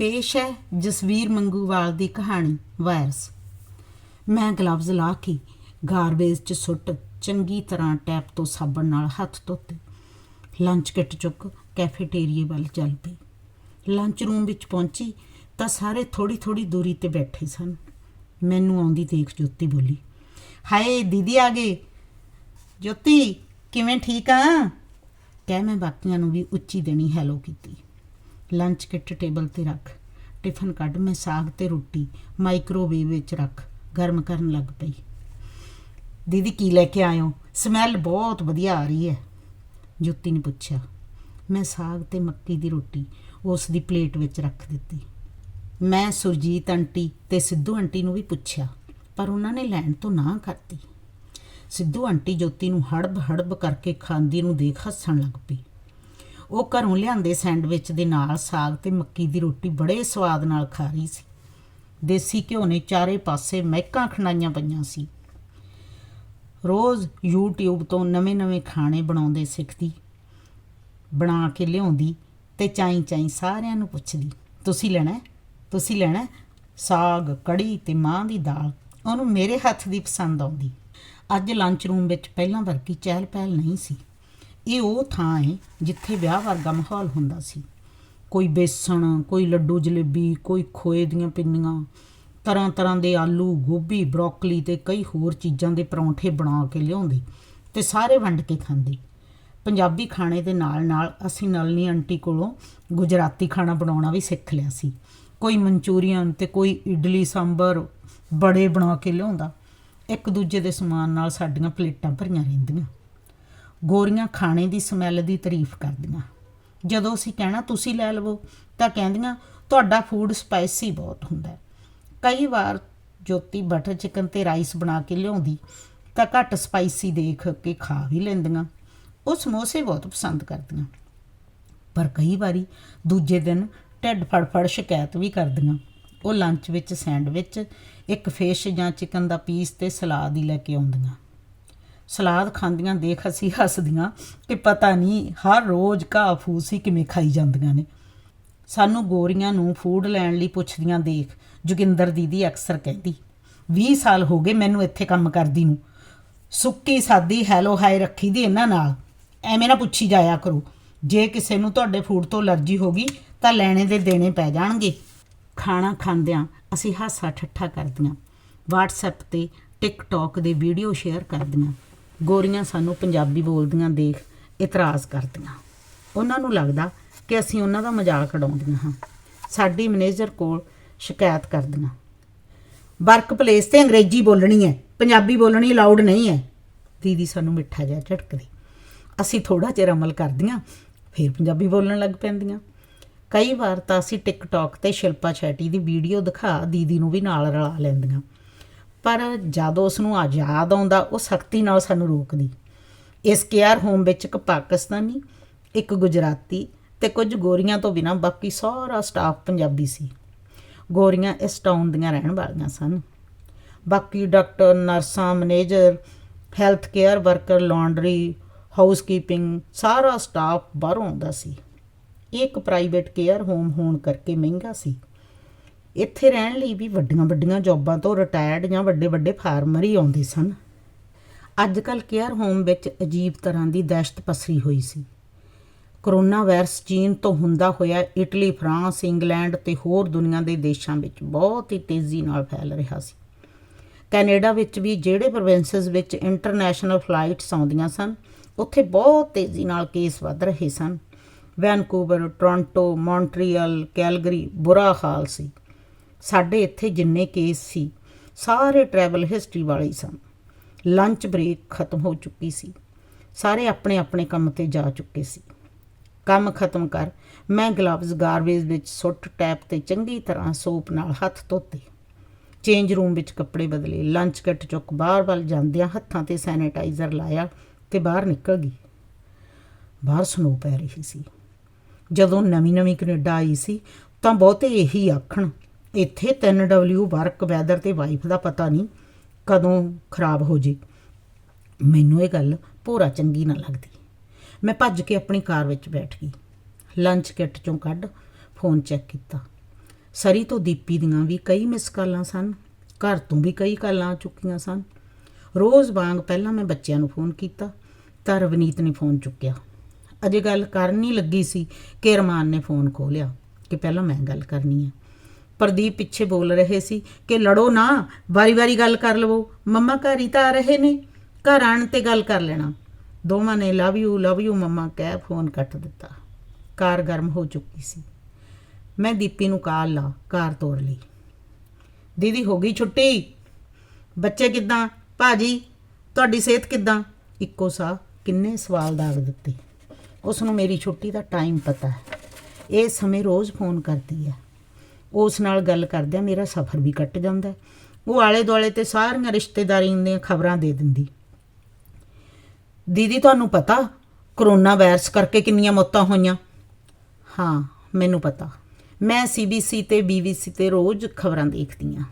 ਪੇਸ਼ ਹੈ ਜਸਵੀਰ ਮੰਗੂਵਾਲ ਦੀ ਕਹਾਣੀ ਵਾਇਰਸ। ਮੈਂ ਗਲਵਜ਼ ਲਾ ਕੇ ਗਾਰਬੇਜ 'ਚ ਸੁੱਟ ਚੰਗੀ ਤਰ੍ਹਾਂ ਟੈਪ ਤੋਂ ਸਾਬਣ ਨਾਲ ਹੱਥ ਧੋਤੇ। ਲੰਚ ਕਿੱਟ ਚੁੱਕ ਕੈਫੇਟੇਰੀਏ ਵੱਲ ਚੱਲ ਪਈ। ਲੰਚ ਰੂਮ ਵਿੱਚ ਪਹੁੰਚੀ ਤਾਂ ਸਾਰੇ ਥੋੜੀ ਥੋੜੀ ਦੂਰੀ ਤੇ ਬੈਠੇ ਸਨ। ਮੈਨੂੰ ਆਉਂਦੀ ਦੇਖ ਜੋਤੀ ਬੋਲੀ, ਹਾਏ, ਦੀਦੀ ਆ ਗਏ। ਜੋਤੀ, ਕਿਵੇਂ ਠੀਕ ਆ? ਕਹਿ ਮੈਂ ਬਾਕੀਆਂ ਨੂੰ ਵੀ ਉੱਚੀ ਦੇਣੀ ਹੈਲੋ ਕੀਤੀ। ਲੰਚ ਕਿੱਟ ਟੇਬਲ ਤੇ ਰੱਖ। ਟਿਫਨ ਕੱਢ, ਮੈਂ ਸਾਗ ਤੇ ਰੋਟੀ ਮਾਈਕ੍ਰੋਵੇਵ ਵਿੱਚ ਰੱਖ। ਗਰਮ ਕਰਨ ਲੱਗ ਪਈ। ਦੀਦੀ, ਕੀ ਲੈ ਕੇ ਆਇਓ? ਸਮੈਲ ਬਹੁਤ ਵਧੀਆ ਆ ਰਹੀ ਹੈ। ਜੋਤੀ ਨੇ ਪੁੱਛਿਆ। ਮੈਂ ਸਾਗ ਤੇ ਮੱਕੀ ਦੀ ਰੋਟੀ ਉਸ ਦੀ ਪਲੇਟ ਵਿੱਚ ਰੱਖ ਦਿੱਤੀ। ਮੈਂ ਸੁਰਜੀਤ ਆਂਟੀ ਤੇ ਸਿੱਧੂ ਆਂਟੀ ਨੂੰ ਵੀ ਪੁੱਛਿਆ, ਪਰ ਉਹਨਾਂ ਨੇ ਲੈਣ ਤੋਂ ਨਾ ਕਰਤੀ। ਸਿੱਧੂ ਆਂਟੀ ਜੋਤੀ ਨੂੰ ਹੜਬ ਹੜਬ ਕਰਕੇ ਖਾਂਦੀ ਨੂੰ ਦੇਖ ਹੱਸਣ ਲੱਗ ਪਈ। ਉਹ ਘਰੋਂ ਲਿਆਂਦੇ ਸੈਂਡਵਿਚ ਦੇ ਨਾਲ ਸਾਗ ਤੇ ਮੱਕੀ ਦੀ ਰੋਟੀ ਬੜੇ ਸਵਾਦ ਨਾਲ ਖਾ ਰਹੀ ਸੀ। ਦੇਸੀ ਘਿਓ ਨੇ ਚਾਰੇ ਪਾਸੇ ਮਹਿਕਾਂ ਖਣਾਈਆਂ ਪਈਆਂ ਸੀ। ਰੋਜ਼ YouTube ਤੋਂ ਨਵੇਂ-ਨਵੇਂ ਖਾਣੇ ਬਣਾਉਂਦੇ ਸਿੱਖਦੀ, ਬਣਾ ਕੇ ਲਿਆਉਂਦੀ ਤੇ ਚਾਈ ਚਾਈ ਸਾਰਿਆਂ ਨੂੰ ਪੁੱਛਦੀ, ਤੁਸੀਂ ਲੈਣਾ ਤੁਸੀਂ ਲੈਣਾ ਸਾਗ, ਕੜੀ ਤੇ ਮਾਂ ਦੀ ਦਾਲ? ਉਹਨੂੰ ਮੇਰੇ ਹੱਥ ਦੀ ਪਸੰਦ ਆਉਂਦੀ। ਅੱਜ ਲੰਚ ਰੂਮ ਵਿੱਚ ਪਹਿਲਾਂ ਵਰਗੀ ਚਹਿਲ ਪਹਿਲ ਨਹੀਂ ਸੀ। ਇਹ ਉਹ ਥਾਂ ਹੈ ਜਿੱਥੇ ਵਿਆਹ ਵਰਗਾ ਮਾਹੌਲ ਹੁੰਦਾ ਸੀ। ਕੋਈ ਬੇਸਣ, ਕੋਈ ਲੱਡੂ ਜਲੇਬੀ, ਕੋਈ ਖੋਏ ਦੀਆਂ ਪਿੰਨੀਆਂ ਤਰ੍ਹਾਂ ਤਰ੍ਹਾਂ ਦੇ ਆਲੂ, ਗੋਭੀ, ਬਰੋਕਲੀ ਤੇ ਕਈ ਹੋਰ ਚੀਜ਼ਾਂ ਦੇ ਪਰੌਂਠੇ ਬਣਾ ਕੇ ਲਿਆਉਂਦੇ ਤੇ ਸਾਰੇ ਵੰਡ ਕੇ ਖਾਂਦੇ। ਪੰਜਾਬੀ ਖਾਣੇ ਦੇ ਨਾਲ ਨਾਲ ਅਸੀਂ ਨਲਨੀ ਆਂਟੀ ਕੋਲੋਂ ਗੁਜਰਾਤੀ ਖਾਣਾ ਬਣਾਉਣਾ ਵੀ ਸਿੱਖ ਲਿਆ ਸੀ। ਕੋਈ ਮਨਚੂਰੀਅਨ ਤੇ ਕੋਈ ਇਡਲੀ ਸਾਂਬਰ ਬੜੇ ਬਣਾ ਕੇ ਲਿਆਉਂਦਾ। ਇੱਕ ਦੂਜੇ ਦੇ ਸਮਾਨ ਨਾਲ ਸਾਡੀਆਂ ਪਲੇਟਾਂ ਭਰੀਆਂ ਰਹਿੰਦੀਆਂ। ਗੋਰੀਆਂ ਖਾਣੇ ਦੀ ਸਮੈਲ ਦੀ ਤਾਰੀਫ ਕਰਦੀਆਂ। ਜਦੋਂ ਅਸੀਂ ਕਹਿਣਾ, ਤੁਸੀਂ ਲੈ ਲਵੋ, ਤਾਂ ਕਹਿੰਦੀਆਂ, ਤੁਹਾਡਾ ਫੂਡ ਸਪਾਈਸੀ ਬਹੁਤ ਹੁੰਦਾ ਕਈ ਵਾਰ ਜੋਤੀ ਬਟਰ ਚਿਕਨ ਤੇ ਰਾਈਸ ਬਣਾ ਕੇ ਲਿਆਉਂਦੀ, ਤਾਂ ਘੱਟ ਸਪਾਈਸੀ ਦੇਖ ਕੇ ਖਾ ਵੀ ਲੈਂਦੀਆਂ। ਉਹ ਸਮੋਸੇ ਬਹੁਤ ਪਸੰਦ ਕਰਦੀਆਂ। ਪਰ ਕਈ ਵਾਰੀ ਦੂਜੇ ਦਿਨ ਢਿੱਡ ਫੜਫੜ ਸ਼ਿਕਾਇਤ ਵੀ ਕਰਦੀਆਂ। ਉਹ ਲੰਚ ਵਿੱਚ ਸੈਂਡਵਿਚ ਇੱਕ ਫਿਸ਼ ਜਾਂ ਚਿਕਨ ਦਾ ਪੀਸ ਤੇ ਸਲਾਦ ਹੀ ਲੈ ਕੇ ਆਉਂਦੀਆਂ। ਸਲਾਦ ਖਾਂਦੀਆਂ, ਦੇਖ ਅਸੀਂ ਹੱਸਦੀਆਂ ਕਿ ਪਤਾ ਨਹੀਂ ਹਰ ਰੋਜ਼ ਘਾਹ ਫੂਸ ਹੀ ਕਿਵੇਂ ਖਾਈ ਜਾਂਦੀਆਂ ਨੇ। ਸਾਨੂੰ ਗੋਰੀਆਂ ਨੂੰ ਫੂਡ ਲੈਣ ਲਈ ਪੁੱਛਦੀਆਂ, ਦੇਖ, ਜੋਗਿੰਦਰ ਦੀਦੀ ਅਕਸਰ ਕਹਿੰਦੀ 20 ਸਾਲ ਹੋ ਗਏ ਮੈਨੂੰ ਇੱਥੇ ਕੰਮ ਕਰਦੀ ਨੂੰ। ਸੁੱਕੀ ਸਾਦੀ ਹੈਲੋ ਹਾਈ ਰੱਖੀ ਦੀ ਇਹਨਾਂ ਨਾਲ। ਐਵੇਂ ਨਾ ਪੁੱਛੀ ਜਾਇਆ ਕਰੋ। ਜੇ ਕਿਸੇ ਨੂੰ ਤੁਹਾਡੇ ਫੂਡ ਤੋਂ ਅਲਰਜੀ ਹੋ ਗਈ, ਤਾਂ ਲੈਣੇ ਦੇ ਦੇਣੇ ਪੈ ਜਾਣਗੇ। ਖਾਣਾ ਖਾਂਦਿਆਂ ਅਸੀਂ ਹਾਸਾ ਠੱਠਾ ਕਰਦੀਆਂ। WhatsApp ਤੇ, TikTok ਦੇ ਵੀਡੀਓ ਸ਼ੇਅਰ ਕਰਦੀਆਂ। ਗੋਰੀਆਂ ਸਾਨੂੰ ਪੰਜਾਬੀ ਬੋਲਦੀਆਂ, ਦੇਖ, ਇਤਰਾਜ਼ ਕਰਦੀਆਂ। ਉਹਨਾਂ ਨੂੰ ਲੱਗਦਾ ਕਿ ਅਸੀਂ ਉਹਨਾਂ ਦਾ ਮਜ਼ਾਕ ਉਡਾਉਂਦੀਆਂ ਹਾਂ। ਸਾਡੀ ਮੈਨੇਜਰ ਕੋਲ ਸ਼ਿਕਾਇਤ ਕਰਦੀਆਂ। ਵਰਕ ਪਲੇਸ ਤੇ ਅੰਗਰੇਜ਼ੀ ਬੋਲਣੀ ਹੈ, ਪੰਜਾਬੀ ਬੋਲਣੀ ਅਲਾਉਡ ਨਹੀਂ ਹੈ। ਦੀਦੀ ਸਾਨੂੰ ਮਿੱਠਾ ਜਿਹਾ ਝਟਕਦੀ। ਅਸੀਂ ਥੋੜਾ ਚਿਰ ਅਮਲ ਕਰਦੀਆਂ, ਫਿਰ ਪੰਜਾਬੀ ਬੋਲਣ ਲੱਗ ਪੈਂਦੀਆਂ। ਕਈ ਵਾਰ ਤਾਂ ਅਸੀਂ ਟਿਕਟੌਕ ਤੇ ਸ਼ਿਲਪਾ ਸ਼ੈਟੀ ਦੀ ਵੀਡੀਓ ਦਿਖਾ ਦੀਦੀ ਨੂੰ ਵੀ ਨਾਲ ਰਲਾ ਲੈਂਦੀਆਂ। ਪਰ ਜਦੋਂ ਉਸ ਨੂੰ ਆਜ਼ਾਦ ਆਉਂਦਾ, ਉਹ ਸਖਤੀ ਨਾਲ ਸਾਨੂੰ ਰੋਕਦੀ। ਇਸ ਕੇਅਰ ਹੋਮ ਵਿੱਚ ਇੱਕ ਪਾਕਿਸਤਾਨੀ, ਇੱਕ ਗੁਜਰਾਤੀ ਤੇ ਕੁਝ ਗੋਰੀਆਂ ਤੋਂ ਬਿਨਾਂ ਬਾਕੀ ਸਾਰਾ ਸਟਾਫ ਪੰਜਾਬੀ ਸੀ। ਗੋਰੀਆਂ ਇਸ ਟਾਊਨ ਦੀਆਂ ਰਹਿਣ ਵਾਲੀਆਂ ਸਨ। ਬਾਕੀ ਡਾਕਟਰ, ਨਰਸਾਂ, manager health care worker laundry housekeeping ਸਾਰਾ ਸਟਾਫ ਬਾਹਰੋਂ ਆਉਂਦਾ ਸੀ। ਇਹ ਇੱਕ ਪ੍ਰਾਈਵੇਟ ਕੇਅਰ ਹੋਮ ਹੋਣ ਕਰਕੇ ਮਹਿੰਗਾ ਸੀ। ਇੱਥੇ ਰਹਿਣ ਲਈ ਵੀ ਵੱਡੀਆਂ ਵੱਡੀਆਂ ਜੌਬਾਂ ਤੋਂ ਰਿਟਾਇਰਡ ਜਾਂ ਵੱਡੇ ਵੱਡੇ ਫਾਰਮਰ ਹੀ ਆਉਂਦੇ ਸਨ। ਅੱਜ ਕੱਲ ਕੇਅਰ ਹੋਮ ਵਿੱਚ ਅਜੀਬ ਤਰ੍ਹਾਂ ਦੀ ਦਹਿਸ਼ਤ ਪਸਰੀ ਹੋਈ ਸੀ। ਕਰੋਨਾ ਵਾਇਰਸ ਚੀਨ ਤੋਂ ਹੁੰਦਾ ਹੋਇਆ ਇਟਲੀ, ਫਰਾਂਸ, ਇੰਗਲੈਂਡ ਤੇ ਹੋਰ ਦੁਨੀਆ ਦੇ ਦੇਸ਼ਾਂ ਵਿੱਚ ਬਹੁਤ ਹੀ ਤੇਜ਼ੀ ਨਾਲ ਫੈਲ ਰਿਹਾ ਸੀ। ਕੈਨੇਡਾ ਵਿੱਚ ਵੀ ਜਿਹੜੇ ਪ੍ਰੋਵਿੰਸਸ ਵਿੱਚ ਇੰਟਰਨੈਸ਼ਨਲ ਫਲਾਈਟਸ ਆਉਂਦੀਆਂ ਸਨ, ਉੱਥੇ ਬਹੁਤ ਤੇਜ਼ੀ ਨਾਲ ਕੇਸ ਵੱਧ ਰਹੇ ਸਨ। ਵੈਨਕੂਵਰ ਟੋਰਾਂਟੋ ਮੌਂਟਰੀਅਲ ਕੈਲਗਰੀ ਬੁਰਾ ਹਾਲ ਸੀ। ਸਾਡੇ ਇੱਥੇ ਜਿੰਨੇ ਕੇਸ ਸੀ, ਸਾਰੇ ਟਰੈਵਲ ਹਿਸਟਰੀ ਵਾਲੇ ਸਨ। ਲੰਚ ਬ੍ਰੇਕ ਖਤਮ ਹੋ ਚੁੱਕੀ ਸੀ। ਸਾਰੇ ਆਪਣੇ ਆਪਣੇ ਕੰਮ ਤੇ ਜਾ ਚੁੱਕੇ ਸੀ। ਕੰਮ ਖਤਮ ਕਰ ਮੈਂ ਗਲਵਜ਼ ਗਾਰਬੇਜ ਵਿੱਚ ਸੁੱਟ ਟੈਪ ਤੇ ਚੰਗੀ ਤਰ੍ਹਾਂ ਸੋਪ ਨਾਲ ਹੱਥ ਧੋਤੇ। ਚੇਂਜ ਰੂਮ ਵਿੱਚ ਕੱਪੜੇ ਬਦਲੇ ਲੰਚ ਕੱਟ ਚੁੱਕ ਬਾਹਰ ਵੱਲ ਜਾਂਦਿਆਂ ਹੱਥਾਂ ਤੇ ਸੈਨੀਟਾਈਜ਼ਰ ਲਾਇਆ ਤੇ ਬਾਹਰ ਨਿਕਲ ਗਈ। ਬਾਹਰ ਸਨੋ ਪੈ ਰਹੀ ਸੀ। ਜਦੋਂ ਨਵੀਂ-ਨਵੀਂ ਕੈਨੇਡਾ ਆਈ ਸੀ, ਤਾਂ ਬਹੁਤੇ ਇਹੀ ਆਖਣ ਇੱਥੇ 3W ਵਰਕ ਵੈਦਰ ਤੇ ਵਾਈਫ ਦਾ ਪਤਾ ਨਹੀਂ ਕਦੋਂ ਖਰਾਬ ਹੋ ਜੇ। ਮੈਨੂੰ ਇਹ ਗੱਲ ਪੂਰਾ ਚੰਗੀ ਨਾ ਲੱਗਦੀ। ਮੈਂ ਭੱਜ ਕੇ ਆਪਣੀ ਕਾਰ ਵਿੱਚ ਬੈਠ ਗਈ। ਲੰਚ ਕਿੱਟ ਚੋਂ ਕੱਢ ਫੋਨ ਚੈੱਕ ਕੀਤਾ। ਸਰੀ ਤੋਂ ਦੀਪੀ ਦੀਆਂ ਵੀ ਕਈ ਮਿਸ ਕਾਲਾਂ ਸਨ। ਘਰ ਤੋਂ ਵੀ ਕਈ ਕਾਲਾਂ ਆ ਚੁੱਕੀਆਂ ਸਨ। ਰੋਜ਼ ਵਾਂਗ ਪਹਿਲਾਂ ਮੈਂ ਬੱਚਿਆਂ ਨੂੰ ਫੋਨ ਕੀਤਾ ਤਾਂ ਰਵਨੀਤ ਨੇ ਫੋਨ ਚੁੱਕਿਆ। ਅਜੇ ਗੱਲ ਕਰਨ ਹੀ ਲੱਗੀ ਸੀ ਕਿ ਰਮਾਨ ਨੇ ਫੋਨ ਖੋਲਿਆ ਕਿ ਪਹਿਲਾਂ ਮੈਂ ਗੱਲ ਕਰਨੀ ਹੈ ਪ੍ਰਦੀਪ ਪਿੱਛੇ ਬੋਲ ਰਹੇ ਸੀ ਕਿ ਲੜੋ ਨਾ ਵਾਰੀ-ਵਾਰੀ ਗੱਲ ਕਰ ਲਵੋ। ਮੰਮਾ ਘਰ ਹੀ ਤਾਂ ਆ ਰਹੇ ਨੇ, ਘਰ ਆਣ ਤੇ ਗੱਲ ਕਰ ਲੈਣਾ। ਦੋਵਾਂ ਨੇ love you love you mama ਕਹਿ ਫੋਨ ਕੱਟ ਦਿੱਤਾ। ਕਾਰ ਗਰਮ ਹੋ ਚੁੱਕੀ ਸੀ। ਮੈਂ ਦੀਪੀ ਨੂੰ ਕਾਲ ਲਾ, ਕਾਰ ਤੋੜ ਲਈ। ਦੀਦੀ ਹੋ ਗਈ ਛੁੱਟੀ? ਬੱਚੇ ਕਿੱਦਾਂ? ਭਾਜੀ, ਤੁਹਾਡੀ ਸਿਹਤ ਕਿੱਦਾਂ? ਇੱਕੋ ਸਾਹ ਕਿੰਨੇ ਸਵਾਲ ਦਾਗ ਦਿੱਤੇ। ਉਸ ਨੂੰ ਮੇਰੀ ਛੁੱਟੀ ਦਾ ਟਾਈਮ ਪਤਾ ਹੈ। ਇਹ ਸਮੇਂ ਰੋਜ਼ ਫੋਨ ਕਰਦੀ ਹੈ। ਉਸ ਨਾਲ ਗੱਲ ਕਰਦਿਆਂ ਮੇਰਾ ਸਫ਼ਰ ਵੀ ਕੱਟ ਜਾਂਦਾ ਉਹ ਆਲੇ ਦੁਆਲੇ ਤੇ ਸਾਰੀਆਂ ਰਿਸ਼ਤੇਦਾਰੀਆਂ ਦੀਆਂ ਖਬਰਾਂ ਦੇ ਦਿੰਦੀ। ਦੀਦੀ, ਤੁਹਾਨੂੰ ਪਤਾ ਕਰੋਨਾ ਵਾਇਰਸ ਕਰਕੇ ਕਿੰਨੀਆਂ ਮੌਤਾਂ ਹੋਈਆਂ? ਹਾਂ, ਮੈਨੂੰ ਪਤਾ। ਮੈਂ ਸੀਬੀਸੀ ਤੇ ਬੀਬੀਸੀ ਤੇ ਰੋਜ਼ ਖਬਰਾਂ ਦੇਖਦੀ ਹਾਂ।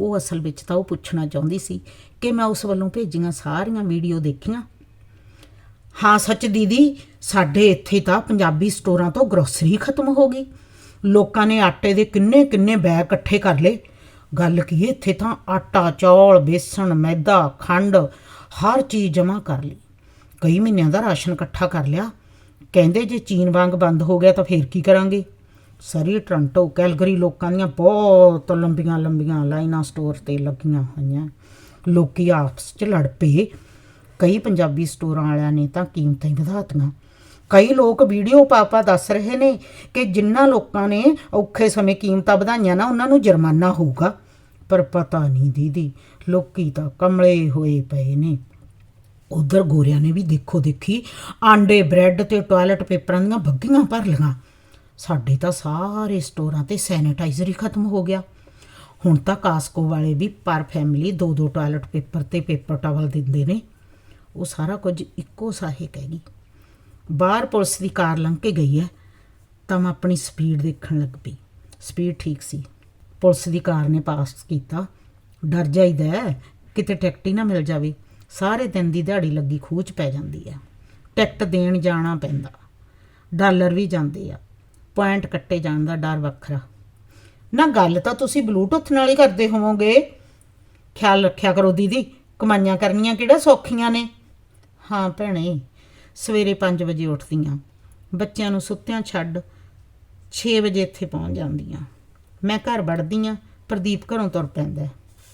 ਉਹ ਅਸਲ ਵਿੱਚ ਤਾਂ ਉਹ ਪੁੱਛਣਾ ਚਾਹੁੰਦੀ ਸੀ ਕਿ ਮੈਂ ਉਸ ਵੱਲੋਂ ਭੇਜੀਆਂ ਸਾਰੀਆਂ ਵੀਡੀਓ ਦੇਖੀਆਂ। ਹਾਂ, ਸੱਚ ਦੀਦੀ, ਸਾਡੇ ਇੱਥੇ ਤਾਂ ਪੰਜਾਬੀ ਸਟੋਰਾਂ ਤੋਂ ਗਰੋਸਰੀ ਖਤਮ ਹੋ ਗਈ। ਲੋਕਾਂ ਨੇ ਆਟੇ ਦੇ ਕਿੰਨੇ ਕਿੰਨੇ ਬੈਗ ਇਕੱਠੇ ਕਰ ਲਏ। ਗੱਲ ਕੀ ਇੱਥੇ ਤਾਂ ਆਟਾ, ਚੌਲ, ਬੇਸਣ, ਮੈਦਾ, ਖੰਡ, ਹਰ ਚੀਜ਼ ਜਮ੍ਹਾਂ ਕਰ ਲਈ। ਕਈ ਮਹੀਨਿਆਂ ਦਾ ਰਾਸ਼ਨ ਇਕੱਠਾ ਕਰ ਲਿਆ। ਕਹਿੰਦੇ ਜੇ ਚੀਨ ਵਾਂਗ ਬੰਦ ਹੋ ਗਿਆ ਤਾਂ ਫੇਰ ਕੀ ਕਰਾਂਗੇ? ਸਰੀ, ਟ੍ਰਾਂਟੋ, ਕੈਲਗਰੀ ਲੋਕਾਂ ਦੀਆਂ ਬਹੁਤ ਲੰਬੀਆਂ ਲੰਬੀਆਂ ਲਾਈਨਾਂ ਸਟੋਰ ਤੇ ਲੱਗੀਆਂ ਹੋਈਆਂ। ਲੋਕੀ ਆਪਸ 'ਚ ਲੜ ਪਏ। ਕਈ ਪੰਜਾਬੀ ਸਟੋਰਾਂ ਵਾਲਿਆਂ ਨੇ ਤਾਂ ਕੀਮਤਾਂ ਹੀ ਵਧਾਤੀਆਂ। ਕਈ ਲੋਕ ਵੀਡੀਓ ਪਾਪਾ ਦੱਸ ਰਹੇ ਨੇ ਕਿ ਜਿਨ੍ਹਾਂ ਲੋਕਾਂ ਨੇ ਔਖੇ ਸਮੇਂ ਕੀਮਤਾਂ ਵਧਾਈਆਂ ਨਾ, ਉਹਨਾਂ ਨੂੰ ਜੁਰਮਾਨਾ ਹੋਊਗਾ। ਪਰ ਪਤਾ ਨਹੀਂ ਦੀਦੀ, ਲੋਕੀ ਤਾਂ ਕਮਲੇ ਹੋਏ ਪਏ ਨੇ। ਉਧਰ ਗੋਰਿਆਂ ਨੇ ਵੀ ਦੇਖੋ ਦੇਖੀ, ਆਂਡੇ, ਬ੍ਰੈਡ ਤੇ ਟਾਇਲਟ ਪੇਪਰਾਂ ਦੀਆਂ ਬੱਗੀਆਂ ਭਰ ਲਈਆਂ। ਸਾਡੇ ਤਾਂ ਸਾਰੇ ਸਟੋਰਾਂ ਤੇ ਸੈਨੀਟਾਈਜ਼ਰ ਹੀ ਖਤਮ ਹੋ ਗਿਆ। ਹੁਣ ਤਾਂ ਕਾਸਕੋ ਵਾਲੇ ਵੀ ਪਰ ਫੈਮਿਲੀ ਦੋ ਦੋ ਟਾਇਲਟ ਪੇਪਰ ਤੇ ਪੇਪਰ ਟਾਵਲ ਦਿੰਦੇ ਨੇ। ਉਹ ਸਾਰਾ ਕੁਝ ਇੱਕੋ ਸਾਹੇ ਕਹਿ ਗਈ। ਬਾਹਰ ਪੁਲਿਸ ਦੀ ਕਾਰ ਲੰਘ ਕੇ ਗਈ ਹੈ, ਤਾਂ ਮੈਂ ਆਪਣੀ ਸਪੀਡ ਦੇਖਣ ਲੱਗ ਪਈ। ਸਪੀਡ ਠੀਕ ਸੀ। ਪੁਲਿਸ ਦੀ ਕਾਰ ਨੇ ਪਾਸ ਕੀਤਾ। ਡਰ ਜਾਈਦਾ ਕਿਤੇ ਟਿਕਟ ਹੀ ਨਾ ਮਿਲ ਜਾਵੇ। ਸਾਰੇ ਦਿਨ ਦੀ ਦਿਹਾੜੀ ਲੱਗੀ ਖੂਚ ਪੈ ਜਾਂਦੀ ਹੈ। ਟਿਕਟ ਦੇਣ ਜਾਣਾ ਪੈਂਦਾ। ਡਾਲਰ ਵੀ ਜਾਂਦੇ ਆ। ਪੁਆਇੰਟ ਕੱਟੇ ਜਾਣ ਦਾ ਡਰ ਵੱਖਰਾ। ਨਾ ਗੱਲ ਤਾਂ ਤੁਸੀਂ ਬਲੂਟੁੱਥ ਨਾਲ ਹੀ ਕਰਦੇ ਹੋਵੋਗੇ। ਖਿਆਲ ਰੱਖਿਆ ਕਰੋ ਦੀਦੀ। ਕਮਾਈਆਂ ਕਰਨੀਆਂ ਕਿਹੜਾ ਸੌਖੀਆਂ ਨੇ। ਹਾਂ ਭੈਣੇ ਸਵੇਰੇ 5 ਵਜੇ ਉੱਠਦੀਆਂ। ਬੱਚਿਆਂ ਨੂੰ ਸੁੱਤਿਆਂ ਛੱਡ 6 ਵਜੇ ਇੱਥੇ ਪਹੁੰਚ ਜਾਂਦੀਆਂ। ਮੈਂ ਘਰ ਵੜਦੀ ਆ, ਪ੍ਰਦੀਪ ਘਰੋਂ ਤੁਰ ਪੈਂਦਾ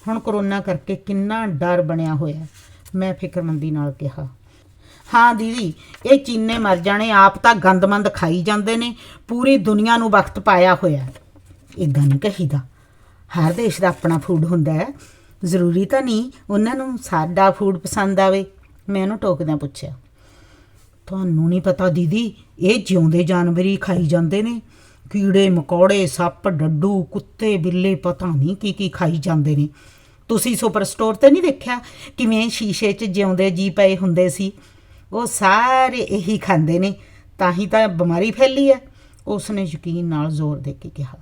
ਹੁਣ ਕਰੋਨਾ ਕਰਕੇ ਕਿੰਨਾ ਡਰ ਬਣਿਆ ਹੋਇਆ ਮੈਂ ਫਿਕਰਮੰਦੀ ਨਾਲ ਕਿਹਾ। ਹਾਂ ਦੀਦੀ, ਇਹ ਚੀਨੇ ਮਰ ਜਾਣੇ, ਆਪ ਤਾਂ ਗੰਦਮੰਦ ਖਾਈ ਜਾਂਦੇ ਨੇ, ਪੂਰੀ ਦੁਨੀਆ ਨੂੰ ਵਕਤ ਪਾਇਆ ਹੋਇਆ ਇਦਾਂ ਨਹੀਂ ਕਹੀਦਾ। ਹਰ ਦੇਸ਼ ਦਾ ਆਪਣਾ ਫੂਡ ਹੁੰਦਾ ਹੈ। ਜ਼ਰੂਰੀ ਤਾਂ ਨਹੀਂ ਉਹਨਾਂ ਨੂੰ ਸਾਡਾ ਫੂਡ ਪਸੰਦ ਆਵੇ। ਮੈਂ ਉਹਨੂੰ ਟੋਕਦਿਆਂ ਪੁੱਛਿਆ। ਤੁਹਾਨੂੰ ਨਹੀਂ ਪਤਾ ਦੀਦੀ, ਇਹ ਜਿਉਂਦੇ ਜਾਨਵਰ ਹੀ ਖਾਈ ਜਾਂਦੇ ਨੇ। ਕੀੜੇ, ਮਕੌੜੇ, ਸੱਪ, ਡੱਡੂ, ਕੁੱਤੇ, ਬਿੱਲੇ, ਪਤਾ ਨਹੀਂ ਕੀ ਕੀ ਖਾਈ ਜਾਂਦੇ ਨੇ। ਤੁਸੀਂ ਸੁਪਰ ਸਟੋਰ ਤੇ ਨਹੀਂ ਦੇਖਿਆ ਕਿਵੇਂ ਸ਼ੀਸ਼ੇ 'ਚ ਜਿਉਂਦੇ ਜੀ ਪਏ ਹੁੰਦੇ ਸੀ? ਉਹ ਸਾਰੇ ਇਹੀ ਖਾਂਦੇ ਨੇ, ਤਾਂ ਹੀ ਤਾਂ ਬਿਮਾਰੀ ਫੈਲੀ ਹੈ। ਉਸ ਨੇ ਯਕੀਨ ਨਾਲ ਜ਼ੋਰ ਦੇ ਕੇ ਕਿਹਾ।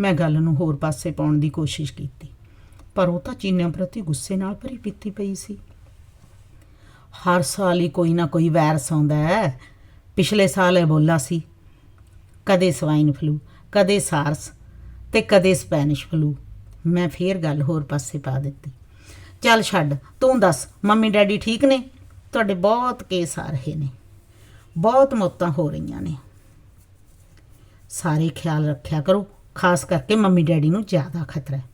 ਮੈਂ ਗੱਲ ਨੂੰ ਹੋਰ ਪਾਸੇ ਪਾਉਣ ਦੀ ਕੋਸ਼ਿਸ਼ ਕੀਤੀ, ਪਰ ਉਹ ਤਾਂ ਚੀਨਿਆਂ ਪ੍ਰਤੀ ਗੁੱਸੇ ਨਾਲ ਭਰੀ ਪੀਤੀ ਪਈ ਸੀ। ਹਰ ਸਾਲ ਹੀ ਕੋਈ ਨਾ ਕੋਈ ਵਾਇਰਸ ਆਉਂਦਾ ਹੈ। ਪਿਛਲੇ ਸਾਲ ਐਬੋਲਾ ਸੀ। ਕਦੇ ਸਵਾਈਨ ਫਲੂ ਕਦੇ ਸਾਰਸ ਤੇ ਕਦੇ ਸਪੈਨਿਸ਼ ਫਲੂ ਮੈਂ ਫੇਰ ਗੱਲ ਹੋਰ ਪਾਸੇ ਪਾ ਦਿੱਤੀ। ਚੱਲ ਛੱਡ, ਤੂੰ ਦੱਸ, ਮੰਮੀ ਡੈਡੀ ਠੀਕ ਨੇ? ਤੁਹਾਡੇ ਬਹੁਤ ਕੇਸ ਆ ਰਹੇ ਨੇ। ਬਹੁਤ ਮੌਤਾਂ ਹੋ ਰਹੀਆਂ ਨੇ। ਸਾਰੇ ਖਿਆਲ ਰੱਖਿਆ ਕਰੋ, ਖਾਸ ਕਰਕੇ ਮੰਮੀ ਡੈਡੀ ਨੂੰ ਜ਼ਿਆਦਾ ਖਤਰਾ ਹੈ।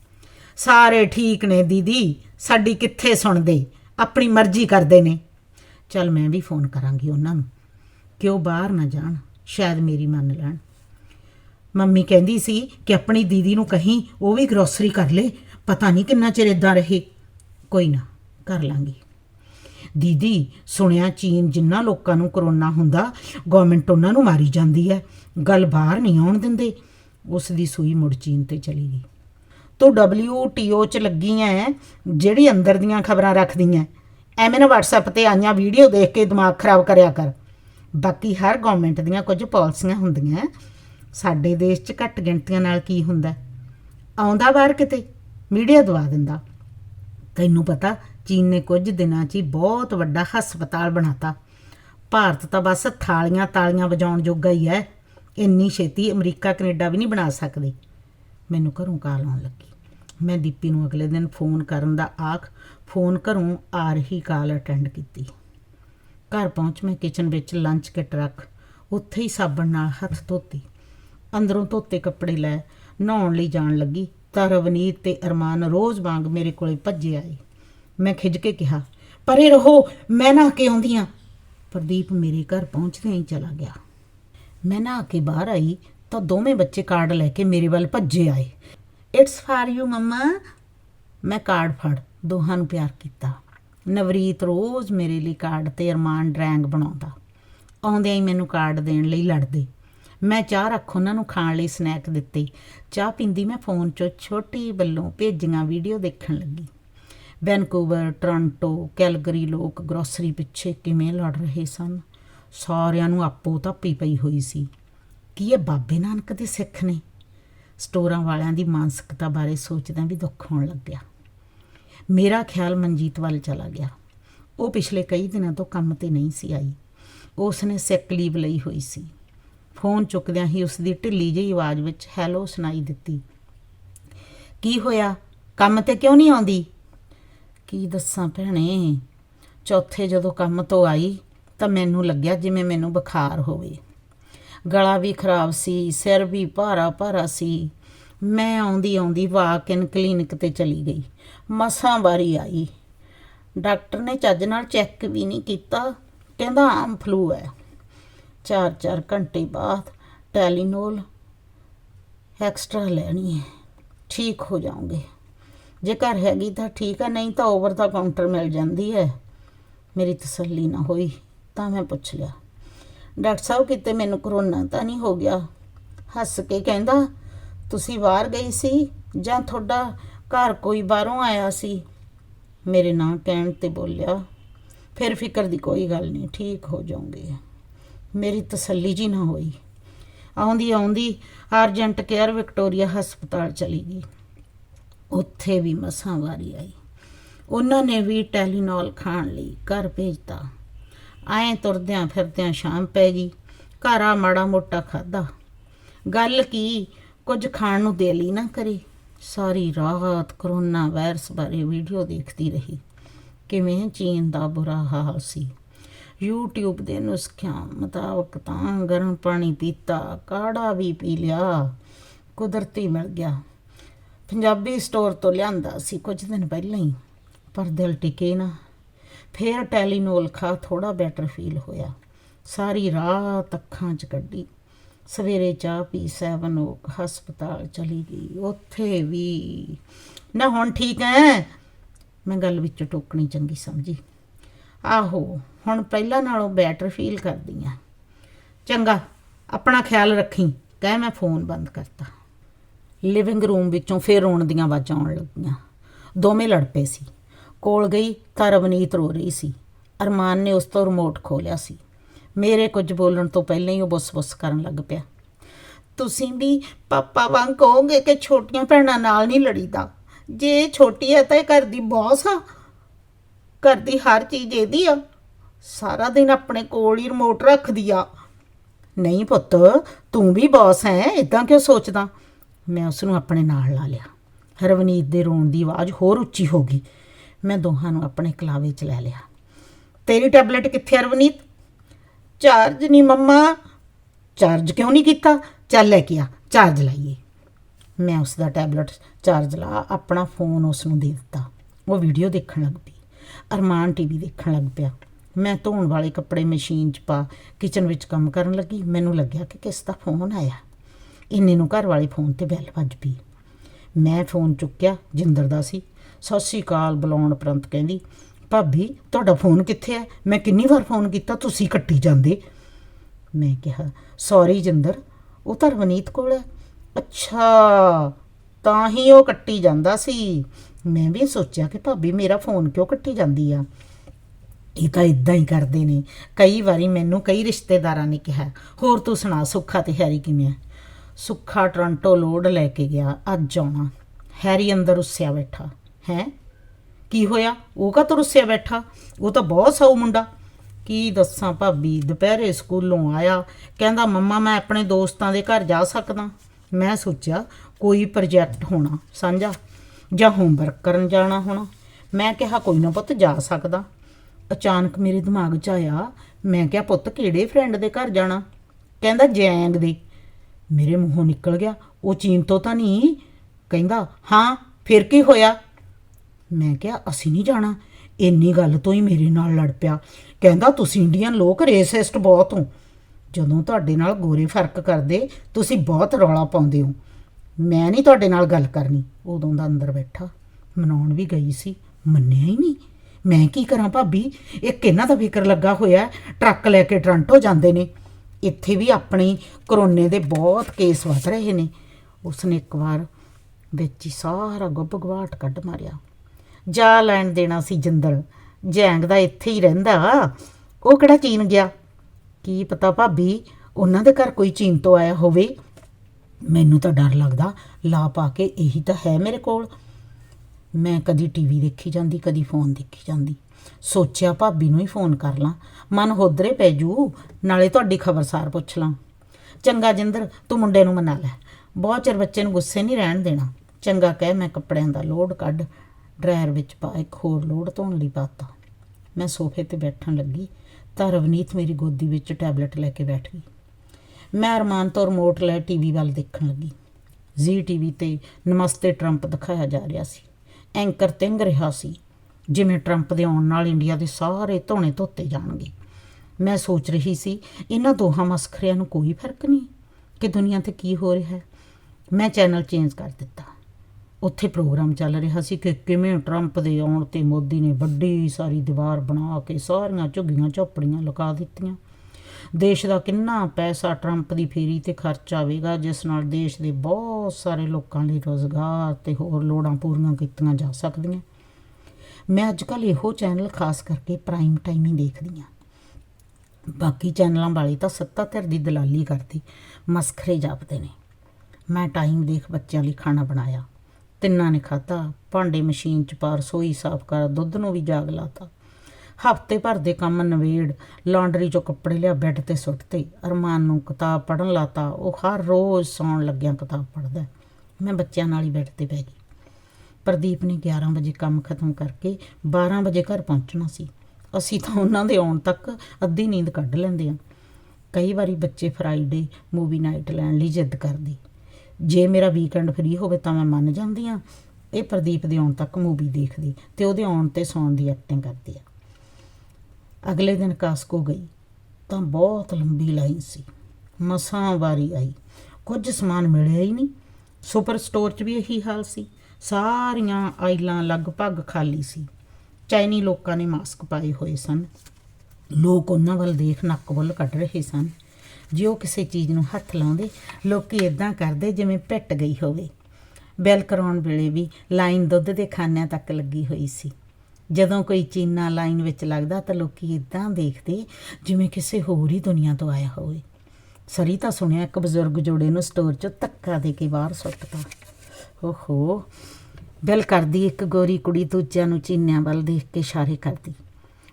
ਸਾਰੇ ਠੀਕ ਨੇ ਦੀਦੀ, ਸਾਡੀ ਕਿੱਥੇ ਸੁਣਦੇ? ਆਪਣੀ ਮਰਜ਼ੀ ਕਰਦੇ ਨੇ। ਚੱਲ ਮੈਂ ਵੀ ਫੋਨ ਕਰਾਂਗੀ ਉਹਨਾਂ ਨੂੰ, ਕਿ ਉਹ ਬਾਹਰ ਨਾ ਜਾਣ, ਸ਼ਾਇਦ ਮੇਰੀ ਮੰਨ ਲੈਣ। ਮੰਮੀ ਕਹਿੰਦੀ ਸੀ ਕਿ ਆਪਣੀ ਦੀਦੀ ਨੂੰ ਕਹੀਂ, ਉਹ ਵੀ ਗਰੋਸਰੀ ਕਰ ਲੇ, ਪਤਾ ਨਹੀਂ ਕਿੰਨਾ ਚਿਰ ਇਦਾਂ ਰਹੇ। ਕੋਈ ਨਾ, ਕਰ ਲਾਂਗੀ। ਦੀਦੀ, ਸੁਣਿਆ ਚੀਨ ਜਿੰਨਾ ਲੋਕਾਂ ਨੂੰ ਕਰੋਨਾ ਹੁੰਦਾ ਗਵਰਨਮੈਂਟ ਉਹਨਾਂ ਨੂੰ ਮਾਰੀ ਜਾਂਦੀ ਹੈ, ਗੱਲ ਬਾਹਰ ਨਹੀਂ ਆਉਣ ਦਿੰਦੇ। ਉਸ ਦੀ ਸੂਈ ਮੁੜ ਚੀਨ ਤੇ ਚਲੀ ਗਈ। ਤੂੰ WTO ਚ ਲੱਗੀ ਐ, ਜਿਹੜੀ ਅੰਦਰ ਦੀਆਂ ਖਬਰਾਂ ਰੱਖਦੀਆਂ ਐਵੇਂ ਨਾ WhatsApp ਤੇ ਆਈਆਂ ਵੀਡੀਓ ਦੇਖ ਕੇ ਦਿਮਾਗ ਖਰਾਬ ਕਰਿਆ ਕਰ। ਬਾਕੀ ਹਰ ਗਵਰਨਮੈਂਟ ਦੀਆਂ ਕੁਝ ਪਾਲਿਸੀਆਂ ਹੁੰਦੀਆਂ ਸਾਡੇ ਦੇਸ਼ 'ਚ ਘੱਟ ਗਿਣਤੀਆਂ ਨਾਲ ਕੀ ਹੁੰਦਾ ਆਉਂਦਾ ਬਾਹਰ ਕਿਤੇ? ਮੀਡੀਆ ਦਵਾ ਦਿੰਦਾ। ਤੈਨੂੰ ਪਤਾ, ਚੀਨ ਨੇ ਕੁਝ ਦਿਨਾਂ 'ਚ ਹੀ ਬਹੁਤ ਵੱਡਾ ਹਸਪਤਾਲ ਬਣਾਤਾ। ਭਾਰਤ ਤਾਂ ਬਸ ਥਾਲੀਆਂ ਤਾਲੀਆਂ ਵਜਾਉਣ ਜੋਗਾ ਹੀ ਹੈ ਇੰਨੀ ਛੇਤੀ ਅਮਰੀਕਾ ਕੈਨੇਡਾ ਵੀ ਨਹੀਂ ਬਣਾ ਸਕਦੇ। ਮੈਨੂੰ ਘਰੋਂ ਕਾਲ ਆਉਣ ਲੱਗੀ। ਮੈਂ ਦੀਪੀ ਨੂੰ ਅਗਲੇ ਦਿਨ ਫੋਨ ਕਰਨ ਦਾ ਆਖ, ਫੋਨ ਘਰੋਂ ਆ ਰਹੀ ਕਾਲ ਅਟੈਂਡ ਕੀਤੀ। ਘਰ ਪਹੁੰਚ ਮੈਂ ਕਿਚਨ ਵਿੱਚ ਲੰਚ ਕਿਟ ਰੱਖ, ਉੱਥੇ ਹੀ ਸਾਬਣ ਨਾਲ ਹੱਥ ਧੋਤੇ। ਅੰਦਰੋਂ ਧੋਤੇ ਕੱਪੜੇ ਲੈ, ਨਹਾਉਣ ਲਈ ਜਾਣ ਲੱਗੀ, ਤਾਂ ਰਵਨੀਤ ਤੇ ਅਰਮਾਨ ਰੋਜ਼ ਵਾਂਗ ਮੇਰੇ ਕੋਲੇ ਭੱਜੇ ਆਏ। ਮੈਂ ਖਿੱਝ ਕੇ ਕਿਹਾ, ਪਰੇ ਰਹੋ, ਮੈਂ ਨਾ ਕੇ ਆਉਂਦੀ ਹਾਂ ਪ੍ਰਦੀਪ ਮੇਰੇ ਘਰ ਪਹੁੰਚਦਿਆਂ ਹੀ ਚਲਾ ਗਿਆ। ਮੈਂ ਨਾ ਕੇ ਬਾਹਰ ਆਈ, ਤਾਂ ਦੋਵੇਂ ਬੱਚੇ ਕਾਰਡ ਲੈ ਕੇ ਮੇਰੇ ਵੱਲ ਭੱਜੇ ਆਏ। ਇਟਸ ਫਾਰ ਯੂ ਮਮਾ ਮੈਂ ਕਾਰਡ ਫੜ, ਦੋਹਾਂ ਨੂੰ ਪਿਆਰ ਕੀਤਾ। ਨਵਰੀਤ ਰੋਜ਼ ਮੇਰੇ ਲਈ ਕਾਰਡ ਤੇ ਅਰਮਾਨ ਡਰੈਂਗ ਬਣਾਉਂਦਾ। ਆਉਂਦਿਆਂ ਹੀ ਮੈਨੂੰ ਕਾਰਡ ਦੇਣ ਲਈ ਲੜਦੇ। ਮੈਂ ਚਾਹ ਰੱਖ ਉਹਨਾਂ ਨੂੰ ਖਾਣ ਲਈ ਸਨੈਕ ਦਿੱਤੇ। ਚਾਹ ਪੀਂਦੀ ਮੈਂ ਫੋਨ 'ਚੋਂ ਛੋਟੀ ਵੱਲੋਂ ਭੇਜੀਆਂ ਵੀਡੀਓ ਦੇਖਣ ਲੱਗੀ। ਵੈਨਕੂਵਰ ਟੋਰਾਂਟੋ ਕੈਲਗਰੀ ਲੋਕ ਗਰੋਸਰੀ ਪਿੱਛੇ ਕਿਵੇਂ ਲੜ ਰਹੇ ਸਨ। ਸਾਰਿਆਂ ਨੂੰ ਆਪੋ ਧਾਪੀ ਪਈ ਹੋਈ ਸੀ। ਕੀ ਇਹ ਬਾਬੇ ਨਾਨਕ ਦੇ ਸਿੱਖ ਨੇ? ਸਟੋਰਾਂ ਵਾਲਿਆਂ ਦੀ ਮਾਨਸਿਕਤਾ ਬਾਰੇ ਸੋਚਦਿਆਂ ਵੀ ਦੁੱਖ ਹੋਣ ਲੱਗਿਆ ਮੇਰਾ ਖਿਆਲ ਮਨਜੀਤ ਵੱਲ ਚਲਾ ਗਿਆ। ਉਹ ਪਿਛਲੇ ਕਈ ਦਿਨਾਂ ਤੋਂ ਕੰਮ ਤੇ ਨਹੀਂ ਸੀ ਆਈ। ਉਸ ਨੇ ਸਿਕ ਲੀਵ ਲਈ ਹੋਈ ਸੀ। ਫੋਨ ਚੁੱਕਦਿਆਂ ਹੀ ਉਸ ਦੀ ਢਿੱਲੀ ਜਿਹੀ ਆਵਾਜ਼ ਵਿੱਚ ਹੈਲੋ ਸੁਣਾਈ ਦਿੱਤੀ। ਕੀ ਹੋਇਆ? ਕੰਮ ਤੇ ਕਿਉਂ ਨਹੀਂ ਆਉਂਦੀ? ਕੀ ਦੱਸਾਂ ਭੈਣੇ? ਚੌਥੇ ਜਦੋਂ ਕੰਮ ਤੋਂ ਆਈ ਤਾਂ ਮੈਨੂੰ ਲੱਗਿਆ ਜਿਵੇਂ ਮੈਨੂੰ ਬੁਖਾਰ ਹੋਵੇ। ਗਲਾ ਵੀ ਖਰਾਬ ਸੀ, ਸਿਰ ਵੀ ਭਾਰਾ ਭਾਰਾ ਸੀ। ਮੈਂ ਆਉਂਦੀ ਆਉਂਦੀ ਵਾਕ ਇਨ ਕਲੀਨਿਕ ਤੇ ਚਲੀ ਗਈ। ਮਸਾਂ ਵਾਰੀ ਆਈ। ਡਾਕਟਰ ਨੇ ਚੱਜ ਨਾਲ ਚੈੱਕ ਵੀ ਨਹੀਂ ਕੀਤਾ। ਕਹਿੰਦਾ, ਆਮ ਫਲੂ ਹੈ। 4-4 ਘੰਟੇ ਬਾਅਦ ਟੈਲੀਨੋਲ ਐਕਸਟਰਾ ਲੈਣੀ ਹੈ। ਠੀਕ ਹੋ ਜਾਓਗੇ। ਜੇ ਘਰ ਹੈਗੀ ਤਾਂ ਠੀਕ ਹੈ, ਨਹੀਂ ਤਾਂ ਓਵਰ ਦਾ ਕਾਊਂਟਰ ਮਿਲ ਜਾਂਦੀ ਹੈ। ਮੇਰੀ ਤਸੱਲੀ ਨਾ ਹੋਈ ਤਾਂ ਮੈਂ ਪੁੱਛ ਲਿਆ। ਡਾਕਟਰ ਸਾਹਿਬ, ਕਿਤੇ ਮੈਨੂੰ ਕਰੋਨਾ ਤਾਂ ਨਹੀਂ ਹੋ ਗਿਆ। ਹੱਸ ਕੇ ਕਹਿੰਦਾ, ਤੁਸੀਂ ਬਾਹਰ ਗਈ ਸੀ ਜਾਂ ਤੁਹਾਡਾ ਘਰ ਕੋਈ ਬਾਹਰੋਂ ਆਇਆ ਸੀ? ਮੇਰੇ ਨਾਂ ਕਹਿਣ ਤੇ ਬੋਲਿਆ, ਫਿਰ ਫਿਕਰ ਦੀ ਕੋਈ ਗੱਲ ਨਹੀਂ, ਠੀਕ ਹੋ ਜਾਓਗੇ। ਮੇਰੀ ਤਸੱਲੀ ਜੀ ਨਾ ਹੋਈ। ਆਉਂਦੀ ਆਉਂਦੀ ਅਰਜੈਂਟ ਕੇਅਰ ਵਿਕਟੋਰੀਆ ਹਸਪਤਾਲ ਚਲੀ ਗਈ। ਉੱਥੇ ਵੀ ਮਸਾਂ ਵਾਰੀ ਆਈ। ਉਹਨਾਂ ਨੇ ਵੀ ਟੈਲੀਨੋਲ ਖਾਣ ਲਈ ਘਰ ਭੇਜਤਾ। ਐਂ ਤੁਰਦਿਆਂ ਫਿਰਦਿਆਂ ਸ਼ਾਮ ਪੈ ਗਈ। ਘਰ ਆ ਮਾੜਾ ਮੋਟਾ ਖਾਦਾ ਗੱਲ ਕੀ, ਕੁਝ ਖਾਣ ਨੂੰ ਦਿਲ ਹੀ ਨਾ ਕਰੇ। ਸਾਰੀ ਰਾਤ ਕਰੋਨਾ ਵਾਇਰਸ ਬਾਰੇ ਵੀਡੀਓ ਦੇਖਦੀ ਰਹੀ। ਕਿਵੇਂ ਚੀਨ ਦਾ ਬੁਰਾ ਹਾਲ ਸੀ। YouTube ਦੇ ਨੁਸਖਿਆਂ ਮੁਤਾਬਕ ਤਾਂ ਗਰਮ ਪਾਣੀ ਪੀਤਾ, ਕਾੜਾ ਵੀ ਪੀ ਲਿਆ। ਕੁਦਰਤੀ ਮਿਲ ਗਿਆ। ਪੰਜਾਬੀ ਸਟੋਰ ਤੋਂ ਲਿਆਂਦਾ ਸੀ ਕੁਝ ਦਿਨ ਪਹਿਲਾਂ ਹੀ, ਪਰ ਦਿਲ ਟਿਕੇ ਨਾ। ਫਿਰ ਟੈਲੀਨੋਲ ਖਾ ਥੋੜਾ ਬੈਟਰ ਫੀਲ ਹੋਇਆ। ਸਾਰੀ ਰਾਤ ਅੱਖਾਂ 'ਚ ਕੱਢੀ। ਸਵੇਰੇ ਚਾਹ ਪੀ ਸੈਵਨ ਓਕ ਹਸਪਤਾਲ ਚਲੀ ਗਈ। ਉੱਥੇ ਵੀ ਨਾ ਹੁਣ ਠੀਕ ਹੈ ਮੈਂ ਗੱਲ ਵਿੱਚ ਟੋਕਣੀ ਚੰਗੀ ਸਮਝੀ। ਆਹੋ, ਹੁਣ ਪਹਿਲਾਂ ਨਾਲੋਂ ਬੈਟਰ ਫੀਲ ਕਰਦੀ ਆ। ਚੰਗਾ, ਆਪਣਾ ਖਿਆਲ ਰੱਖੀ। ਕਹਿ ਮੈਂ ਫੋਨ ਬੰਦ ਕਰਤਾ। ਲਿਵਿੰਗ ਰੂਮ ਵਿੱਚੋਂ ਫੇਰ ਰੋਣ ਦੀਆਂ ਆਵਾਜ਼ਾਂ ਆਉਣ ਲੱਗੀਆਂ। ਦੋਵੇਂ ਲੜ ਪਏ ਸੀ। ਕੋਲ ਗਈ ਤਾਂ ਰਵਨੀਤ ਰੋ ਰਹੀ ਸੀ। ਅਰਮਾਨ ਨੇ ਉਸ ਤੋਂ ਰਿਮੋਟ ਖੋਲਿਆ ਸੀ। ਮੇਰੇ ਕੁਝ ਬੋਲਣ ਤੋਂ ਪਹਿਲਾਂ ਹੀ ਉਹ ਬੁੱਸ-ਬੁੱਸ ਕਰਨ ਲੱਗ ਪਿਆ। ਤੁਸੀਂ ਵੀ ਪਾਪਾ ਵਾਂਗ ਕਹੋਗੇ ਕਿ ਛੋਟੀਆਂ ਭੈਣਾਂ ਨਾਲ ਨਹੀਂ ਲੜੀਦਾ? ਜੇ ਛੋਟੀ ਹੈ ਤਾਂ ਇਹ ਘਰ ਦੀ ਬੌਸ ਆ। ਘਰ ਦੀ ਹਰ ਚੀਜ਼ ਇਹਦੀ ਆ। ਸਾਰਾ ਦਿਨ ਆਪਣੇ ਕੋਲ ਹੀ ਰਿਮੋਟ ਰੱਖਦੀ ਆ। ਨਹੀਂ ਪੁੱਤ, ਤੂੰ ਵੀ ਬੌਸ ਹੈ ਇਦਾਂ ਕਿਉਂ ਸੋਚਦਾ? ਮੈਂ ਉਸ ਨੂੰ ਆਪਣੇ ਨਾਲ ਲਾ ਲਿਆ। ਰਵਨੀਤ ਦੇ ਰੋਣ ਦੀ ਆਵਾਜ਼ ਹੋਰ ਉੱਚੀ ਹੋ ਗਈ। ਮੈਂ ਦੋਹਾਂ ਨੂੰ ਆਪਣੇ ਕਲਾਵੇ 'ਚ ਲੈ ਲਿਆ। ਤੇਰੀ ਟੈਬਲੇਟ ਕਿੱਥੇ ਆ ਰਵਨੀਤ? ਚਾਰਜ ਨਹੀਂ ਮੰਮਾ। ਚਾਰਜ ਕਿਉਂ ਨਹੀਂ ਕੀਤਾ? ਚੱਲ ਲੈ ਕੇ ਆ, ਚਾਰਜ ਲਾਈਏ। ਮੈਂ ਉਸ ਦਾ ਟੈਬਲੇਟ ਚਾਰਜ ਲਾ, ਆਪਣਾ ਫੋਨ ਉਸ ਨੂੰ ਦੇ ਦਿੱਤਾ। ਉਹ ਵੀਡੀਓ ਦੇਖਣ ਲੱਗ ਪਈ। ਅਰਮਾਨ ਟੀਵੀ ਦੇਖਣ ਲੱਗ ਪਿਆ। ਮੈਂ ਧੋਣ ਵਾਲੇ ਕੱਪੜੇ ਮਸ਼ੀਨ 'ਚ ਪਾ, ਕਿਚਨ ਵਿੱਚ ਕੰਮ ਕਰਨ ਲੱਗੀ। ਮੈਨੂੰ ਲੱਗਿਆ ਕਿ ਕਿਸ ਦਾ ਫੋਨ ਆਇਆ। ਇੰਨੇ ਨੂੰ ਘਰ ਵਾਲੇ ਫੋਨ ਤੇ ਬੈਲ ਵੱਜ ਪਈ। ਮੈਂ ਫੋਨ ਚੁੱਕਿਆ, ਜਿੰਦਰ ਦਾ ਸੀ। ਸਤਿ ਸ਼੍ਰੀ ਅਕਾਲ ਬੁਲਾਉਣ ਉਪਰੰਤ ਕਹਿੰਦੀ, ਭਾਬੀ, ਤੁਹਾਡਾ ਫੋਨ ਕਿੱਥੇ ਹੈ? ਮੈਂ ਕਿੰਨੀ ਵਾਰ ਫੋਨ ਕੀਤਾ, ਤੁਸੀਂ ਕੱਟੀ ਜਾਂਦੇ। ਮੈਂ ਕਿਹਾ, ਸੌਰੀ ਜਿੰਦਰ, ਉਹ ਤਾਂ ਰਵਨੀਤ ਕੋਲ ਹੈ। ਅੱਛਾ, ਤਾਂ ਹੀ ਉਹ ਕੱਟੀ ਜਾਂਦਾ ਸੀ। ਮੈਂ ਵੀ ਸੋਚਿਆ ਕਿ ਭਾਬੀ, ਮੇਰਾ ਫੋਨ ਕਿਉਂ ਕੱਟੀ ਜਾਂਦੀ ਆ? ਇਹ ਤਾਂ ਇਦਾਂ ਹੀ ਕਰਦੇ ਨੇ। ਕਈ ਵਾਰੀ ਮੈਨੂੰ ਕਈ ਰਿਸ਼ਤੇਦਾਰਾਂ ਨੇ ਕਿਹਾ, ਹੋਰ ਤੂੰ ਸੁਣਾ, ਸੁੱਖਾ ਤੇ ਹੈਰੀ ਕਿਵੇਂ ਆ ਸੁੱਖਾ ਟੋਰਾਂਟੋ ਲੋਡ ਲੈ ਕੇ ਗਿਆ, ਅੱਜ ਆਉਣਾ। ਹੈਰੀ ਅੰਦਰ ਉਸਿਆ ਬੈਠਾ। ਹੈ? ਕੀ ਹੋਇਆ? ਉਹ ਕਾ ਰੁੱਸਿਆ ਬੈਠਾ। ਉਹ ਤਾਂ ਬਹੁਤ ਸੌ ਮੁੰਡਾ। ਕੀ ਦੱਸਾਂ ਭਾਬੀ, ਦੁਪਹਿਰੇ ਸਕੂਲੋਂ ਆਇਆ। ਕਹਿੰਦਾ, ਮੰਮਾ, ਮੈਂ ਆਪਣੇ ਦੋਸਤਾਂ ਦੇ ਘਰ ਜਾ ਸਕਦਾ। ਮੈਂ ਸੋਚਿਆ, ਕੋਈ ਪ੍ਰੋਜੈਕਟ ਹੋਣਾ, ਸਾਂਝਾ। ਜਾਂ ਹੋਮਵਰਕ ਕਰਨ ਜਾਣਾ ਹੋਣਾ। ਮੈਂ ਕਿਹਾ, ਕੋਈ ਨਾ ਪੁੱਤ, ਜਾ ਸਕਦਾ। ਅਚਾਨਕ ਮੇਰੇ ਦਿਮਾਗ 'ਚ ਆਇਆ, ਮੈਂ ਕਿਹਾ, ਪੁੱਤ, ਕਿਹੜੇ ਫਰੈਂਡ ਦੇ ਘਰ ਜਾਣਾ? ਕਹਿੰਦਾ, ਜੈਂਗ ਦੇ। ਮੇਰੇ ਮੂੰਹੋਂ ਨਿਕਲ ਗਿਆ, ਉਹ ਚੀਨ ਤੋਂ ਤਾਂ ਨਹੀਂ? ਕਹਿੰਦਾ, ਹਾਂ, ਫਿਰ ਕੀ ਹੋਇਆ? ਮੈਂ ਕਿਹਾ, ਅਸੀਂ ਨਹੀਂ ਜਾਣਾ। ਇੰਨੀ ਗੱਲ ਤੋਂ ਹੀ ਮੇਰੇ ਨਾਲ ਲੜ ਪਿਆ। ਕਹਿੰਦਾ, ਤੁਸੀਂ ਇੰਡੀਅਨ ਲੋਕ ਰੇਸਿਸਟ ਬਹੁਤ ਹੋ। ਜਦੋਂ ਤੁਹਾਡੇ ਨਾਲ ਗੋਰੇ ਫ਼ਰਕ ਕਰਦੇ, ਤੁਸੀਂ ਬਹੁਤ ਰੌਲਾ ਪਾਉਂਦੇ ਹੋ। ਮੈਂ ਨਹੀਂ ਤੁਹਾਡੇ ਨਾਲ ਗੱਲ ਕਰਨੀ। ਉਦੋਂ ਦਾ ਅੰਦਰ ਬੈਠਾ। ਮਨਾਉਣ ਵੀ ਗਈ ਸੀ। ਮੰਨਿਆ ਹੀ ਨਹੀਂ। ਮੈਂ ਕੀ ਕਰਾਂ ਭਾਬੀ? ਇਹ ਇਹਨਾਂ ਦਾ ਫਿਕਰ ਲੱਗਾ ਹੋਇਆ ਟਰੱਕ ਲੈ ਕੇ ਟ੍ਰਾਂਟੋ ਜਾਂਦੇ ਨੇ। ਇੱਥੇ ਵੀ ਆਪਣੀ ਕਰੋਨੇ ਦੇ ਬਹੁਤ ਕੇਸ ਵਧ ਰਹੇ ਨੇ। ਉਸਨੇ ਇੱਕ ਵਾਰ ਵਿੱਚ ਹੀ ਸਾਰਾ ਗੁੱਬ ਗਵਾਟ ਕੱਢ ਮਾਰਿਆ। ਜਾ ਲੈਣ ਦੇਣਾ ਸੀ ਜਿੰਦਰ ਜੈਂਗ ਦਾ ਇੱਥੇ ਹੀ ਰਹਿੰਦਾ। ਉਹ ਕਿਹੜਾ ਚੀਨ ਗਿਆ? ਕੀ ਪਤਾ ਭਾਬੀ, ਉਹਨਾਂ ਦੇ ਘਰ ਕੋਈ ਚੀਨ ਤੋਂ ਆਇਆ ਹੋਵੇ। ਮੈਨੂੰ ਤਾਂ ਡਰ ਲੱਗਦਾ, ਲਾ ਪਾ ਕੇ ਇਹੀ ਤਾਂ ਹੈ ਮੇਰੇ ਕੋਲ। ਮੈਂ ਕਦੀ ਟੀਵੀ ਦੇਖੀ ਜਾਂਦੀ, ਕਦੀ ਫੋਨ ਦੇਖੀ ਜਾਂਦੀ। ਸੋਚਿਆ ਭਾਬੀ ਨੂੰ ਹੀ ਫੋਨ ਕਰ ਲਾਂ। ਮਨ ਹੋਦਰੇ ਪੈ ਜੂ, ਨਾਲੇ ਤੁਹਾਡੀ ਖਬਰਸਾਰ ਪੁੱਛ ਲਾਂ। ਚੰਗਾ ਜਿੰਦਰ, ਤੂੰ ਮੁੰਡੇ ਨੂੰ ਮਨਾ ਲੈ। ਬਹੁਤ ਚਿਰ ਬੱਚੇ ਨੂੰ ਗੁੱਸੇ ਨਹੀਂ ਰਹਿਣ ਦੇਣਾ। ਚੰਗਾ ਕਹਿ, ਮੈਂ ਕੱਪੜਿਆਂ ਦਾ ਲੋਡ ਕੱਢ। ਡਰਾਇਰ ਵਿੱਚ ਪਾ, ਇੱਕ ਹੋਰ ਲੋੜ ਧੋਣ ਲਈ ਪਾਤਾ। ਮੈਂ ਸੋਫੇ ਤੇ ਬੈਠਣ ਲੱਗੀ ਤਾਂ ਰਵਨੀਤ ਮੇਰੀ ਗੋਦੀ ਵਿੱਚ ਟੈਬਲੇਟ ਲੈ ਕੇ ਬੈਠ ਗਈ। ਮੈਂ ਅਰਮਾਨ ਤੋਂ ਰਿਮੋਟ ਲੈ ਟੀਵੀ ਵੱਲ ਦੇਖਣ ਲੱਗੀ। ਜ਼ੀ ਟੀਵੀ ਤੇ ਨਮਸਤੇ ਟਰੰਪ ਦਿਖਾਇਆ ਜਾ ਰਿਹਾ ਸੀ। ਐਂਕਰ ਤਿੰਗ ਰਿਹਾ ਸੀ, ਜਿਵੇਂ ਟਰੰਪ ਦੇ ਆਉਣ ਨਾਲ ਇੰਡੀਆ ਦੇ ਸਾਰੇ ਧੋਣੇ ਧੋਤੇ ਜਾਣਗੇ। ਮੈਂ ਸੋਚ ਰਹੀ ਸੀ, ਇਹਨਾਂ ਦੋਹਾਂ ਮਸਖਰਿਆਂ ਨੂੰ ਕੋਈ ਫ਼ਰਕ ਨਹੀਂ, ਕਿ ਦੁਨੀਆ ਤੇ ਕੀ ਹੋ ਰਿਹਾ ਹੈ। ਮੈਂ ਚੈਨਲ ਚੇਂਜ ਕਰ ਦਿੱਤਾ। ਉੱਥੇ ਪ੍ਰੋਗਰਾਮ ਚੱਲ ਰਿਹਾ ਸੀ ਕਿ ਕਿਵੇਂ ਟਰੰਪ ਦੇ ਆਉਣ ਤੇ ਮੋਦੀ ਨੇ ਵੱਡੀ ਸਾਰੀ ਦੀਵਾਰ ਬਣਾ ਕੇ ਸਾਰੀਆਂ ਝੁੱਗੀਆਂ ਝੋਪੜੀਆਂ ਲਗਾ ਦਿੱਤੀਆਂ। ਦੇਸ਼ ਦਾ ਕਿੰਨਾ ਪੈਸਾ ਟਰੰਪ ਦੀ ਫੇਰੀ ਤੇ ਖਰਚ ਆਵੇਗਾ, ਜਿਸ ਨਾਲ ਦੇਸ਼ ਦੇ ਬਹੁਤ ਸਾਰੇ ਲੋਕਾਂ ਲਈ ਰੋਜ਼ਗਾਰ ਤੇ ਹੋਰ ਲੋੜਾਂ ਪੂਰੀਆਂ ਕੀਤੀਆਂ ਜਾ ਸਕਦੀਆਂ। ਮੈਂ ਅੱਜ ਕੱਲ੍ਹ ਇਹੋ ਚੈਨਲ ਖਾਸ ਕਰਕੇ ਪ੍ਰਾਈਮ ਟਾਈਮ ਹੀ ਦੇਖਦੀ ਹਾਂ। ਬਾਕੀ ਚੈਨਲਾਂ ਵਾਲੇ ਤਾਂ ਸੱਤਾ ਧਿਰ ਦੀ ਦਲਾਲੀ ਕਰਦੀ, ਮਸਖਰੇ ਜਾਪਦੇ ਨੇ। ਮੈਂ ਟਾਈਮ ਦੇਖ ਬੱਚਿਆਂ ਲਈ ਖਾਣਾ ਬਣਾਇਆ। ਤਿੰਨਾਂ ਨੇ ਖਾਧਾ, ਭਾਂਡੇ ਮਸ਼ੀਨ 'ਚ ਪਾ, ਰਸੋਈ ਸਾਫ਼ ਕਰ, ਦੁੱਧ ਨੂੰ ਵੀ ਜਾਗ ਲਾਤਾ। ਹਫ਼ਤੇ ਭਰ ਦੇ ਕੰਮ ਨਵੇੜ ਲਾਂਡਰੀ 'ਚੋਂ ਕੱਪੜੇ ਲਿਆ, ਬੈੱਡ ਤੇ ਸੁੱਟਤੇ ਅਰਮਾਨ ਨੂੰ ਕਿਤਾਬ ਪੜਨ ਲਾਤਾ। ਉਹ ਹਰ ਰੋਜ਼ ਸੌਣ ਲੱਗਿਆਂ ਕਿਤਾਬ ਪੜ੍ਹਦਾ। ਮੈਂ ਬੱਚਿਆਂ ਨਾਲ ਹੀ ਬੈੱਡ ਤੇ ਬਹਿ ਗਈ। ਪ੍ਰਦੀਪ ਨੇ 11 ਵਜੇ ਕੰਮ ਖਤਮ ਕਰਕੇ 12 ਵਜੇ ਘਰ ਪਹੁੰਚਣਾ ਸੀ। ਅਸੀਂ ਤਾਂ ਉਹਨਾਂ ਦੇ ਆਉਣ ਤੱਕ ਅੱਧੀ ਨੀਂਦ ਕੱਢ ਲੈਂਦੇ ਆ ਕਈ ਵਾਰੀ ਬੱਚੇ ਫਰਾਈਡੇ ਮੂਵੀ ਨਾਈਟ ਲੈਣ ਲਈ ਜਿੱਦ ਕਰਦੇ। ਜੇ ਮੇਰਾ ਵੀਕਐਂਡ ਫ੍ਰੀ ਹੋਵੇ ਤਾਂ ਮੈਂ ਮੰਨ ਜਾਂਦੀ ਆ ਇਹ ਪ੍ਰਦੀਪ ਦੇ ਆਉਣ ਤੱਕ ਮੂਵੀ ਦੇਖਦੀ ਤੇ ਉਹਦੇ ਆਉਣ ਤੇ ਸੌਣ ਦੀ ਐਕਟਿੰਗ ਕਰਦੀ ਆ। ਅਗਲੇ ਦਿਨ ਕਾਸਕੋ ਗਈ ਤਾਂ ਬਹੁਤ ਲੰਬੀ ਲਾਈਨ ਸੀ। ਮਸਾਂ ਵਾਰੀ ਆਈ। ਕੁਝ ਸਮਾਨ ਮਿਲਿਆ ਹੀ ਨਹੀਂ। ਸੁਪਰ ਸਟੋਰ 'ਚ ਵੀ ਇਹੀ ਹਾਲ ਸੀ। ਸਾਰੀਆਂ ਆਈਲਾਂ ਲਗਭਗ ਖਾਲੀ ਸੀ। ਚਾਈਨੀ ਲੋਕਾਂ ਨੇ ਮਾਸਕ ਪਾਏ ਹੋਏ ਸਨ। ਲੋਕ ਉਹਨਾਂ ਵੱਲ ਦੇਖ ਨੱਕ ਵੱਲ ਕੱਢ ਰਹੇ ਸਨ। ਜੇ ਉਹ ਕਿਸੇ ਚੀਜ਼ ਨੂੰ ਹੱਥ ਲਾਉਂਦੇ, ਲੋਕੀ ਇਦਾਂ ਕਰਦੇ ਜਿਵੇਂ ਪਿੱਟ ਗਈ ਹੋਵੇ। ਬੈਲ ਕਰਾਉਣ ਵੇਲੇ ਵੀ ਲਾਈਨ ਦੁੱਧ ਦੇ ਖਾਨਿਆਂ ਤੱਕ ਲੱਗੀ ਹੋਈ ਸੀ। ਜਦੋਂ ਕੋਈ ਚੀਨਾ ਲਾਈਨ ਵਿੱਚ ਲੱਗਦਾ ਤਾਂ ਲੋਕੀ ਇਦਾਂ ਦੇਖਦੇ ਜਿਵੇਂ ਕਿਸੇ ਹੋਰ ਹੀ ਦੁਨੀਆ ਤੋਂ ਆਇਆ ਹੋਵੇ। ਸਰੀ ਤਾਂ ਸੁਣਿਆ ਇੱਕ ਬਜ਼ੁਰਗ ਜੋੜੇ ਨੂੰ ਸਟੋਰ 'ਚੋਂ ਧੱਕਾ ਦੇ ਕੇ ਬਾਹਰ ਸੁੱਟਤਾ। ਓਹੋ, ਬੈਲ ਕਰਦੀ ਇੱਕ ਗੋਰੀ ਕੁੜੀ ਦੂਜਿਆਂ ਨੂੰ ਚੀਨਿਆਂ ਵੱਲ ਦੇਖ ਕੇ ਇਸ਼ਾਰੇ ਕਰਦੀ।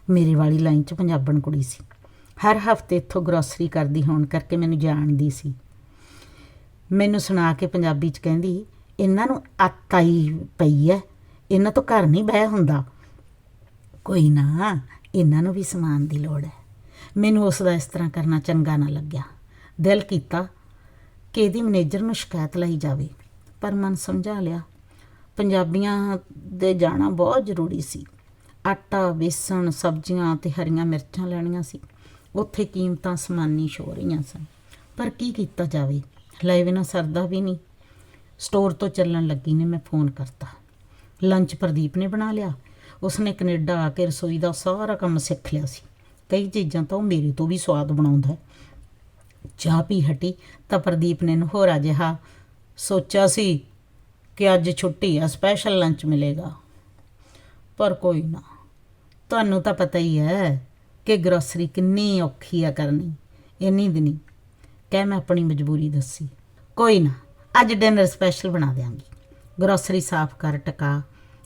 ਮੇਰੇ ਵਾਲੀ ਲਾਈਨ 'ਚ ਪੰਜਾਬਣ ਕੁੜੀ ਸੀ। ਹਰ ਹਫ਼ਤੇ ਇੱਥੋਂ ਗਰੋਸਰੀ ਕਰਦੀ, ਹੋਣ ਕਰਕੇ ਮੈਨੂੰ ਜਾਣਦੀ ਸੀ। ਮੈਨੂੰ ਸੁਣਾ ਕੇ ਪੰਜਾਬੀ 'ਚ ਕਹਿੰਦੀ, ਇਹਨਾਂ ਨੂੰ ਆਤਾ ਹੀ ਪਈ ਐ, ਇਹਨਾਂ ਤੋਂ ਘਰ ਨਹੀਂ ਬਹਿ ਹੁੰਦਾ। ਕੋਈ ਨਾ, ਇਹਨਾਂ ਨੂੰ ਵੀ ਸਮਾਨ ਦੀ ਲੋੜ ਹੈ ਮੈਨੂੰ ਉਸ ਦਾ ਇਸ ਤਰ੍ਹਾਂ ਕਰਨਾ ਚੰਗਾ ਨਾ ਲੱਗਿਆ। ਦਿਲ ਕੀਤਾ ਕਿ ਇਹਦੀ ਮੈਨੇਜਰ ਨੂੰ ਸ਼ਿਕਾਇਤ ਲਈ ਜਾਵੇ, ਪਰ ਮਨ ਸਮਝਾ ਲਿਆ। ਪੰਜਾਬੀਆਂ ਦੇ ਜਾਣਾ ਬਹੁਤ ਜ਼ਰੂਰੀ ਸੀ। ਆਟਾ, ਬੇਸਣ, ਸਬਜ਼ੀਆਂ ਤੇ ਹਰੀਆਂ ਮਿਰਚਾਂ ਲੈਣੀਆਂ ਸੀ। ਉੱਥੇ ਕੀਮਤਾਂ ਸਮਾਨੀ ਹੋ ਰਹੀਆਂ ਸਨ। ਪਰ ਕੀ ਕੀਤਾ ਜਾਵੇ? ਲੈ ਬਿਨਾ ਸਰਦਾ ਵੀ ਨਹੀਂ। ਸਟੋਰ ਤੋਂ ਚੱਲਣ ਲੱਗੀ ਨੇ, ਮੈਂ ਫੋਨ ਕਰਤਾ। ਲੰਚ ਪ੍ਰਦੀਪ ਨੇ ਬਣਾ ਲਿਆ। ਉਸਨੇ ਕੈਨੇਡਾ ਆ ਕੇ ਰਸੋਈ ਦਾ ਸਾਰਾ ਕੰਮ ਸਿੱਖ ਲਿਆ ਸੀ। ਕਈ ਚੀਜ਼ਾਂ ਤਾਂ ਉਹ ਮੇਰੇ ਤੋਂ ਵੀ ਸਵਾਦ ਬਣਾਉਂਦਾ ਹੈ। ਚਾਹ ਪੀ ਹਟੀ ਤਾਂ ਪ੍ਰਦੀਪ ਨੇ ਨਹੋਰਾ ਜਿਹਾ ਸੋਚਿਆ ਸੀ ਕਿ ਅੱਜ ਛੁੱਟੀ ਆ ਸਪੈਸ਼ਲ ਲੰਚ ਮਿਲੇਗਾ। ਪਰ ਕੋਈ ਨਾ, ਤੁਹਾਨੂੰ ਤਾਂ ਪਤਾ ਹੀ ਹੈ ਕਿ ਗਰੋਸਰੀ ਕਿੰਨੀ ਔਖੀ ਆ ਕਰਨੀ ਇੰਨੀ ਦਿਨੀ ਕਹਿ ਮੈਂ ਆਪਣੀ ਮਜਬੂਰੀ ਦੱਸੀ, ਕੋਈ ਨਾ, ਅੱਜ ਡਿਨਰ ਸਪੈਸ਼ਲ ਬਣਾ ਦਿਆਂਗੀ। ਗਰੋਸਰੀ ਸਾਫ਼ ਕਰ, ਟਕਾ,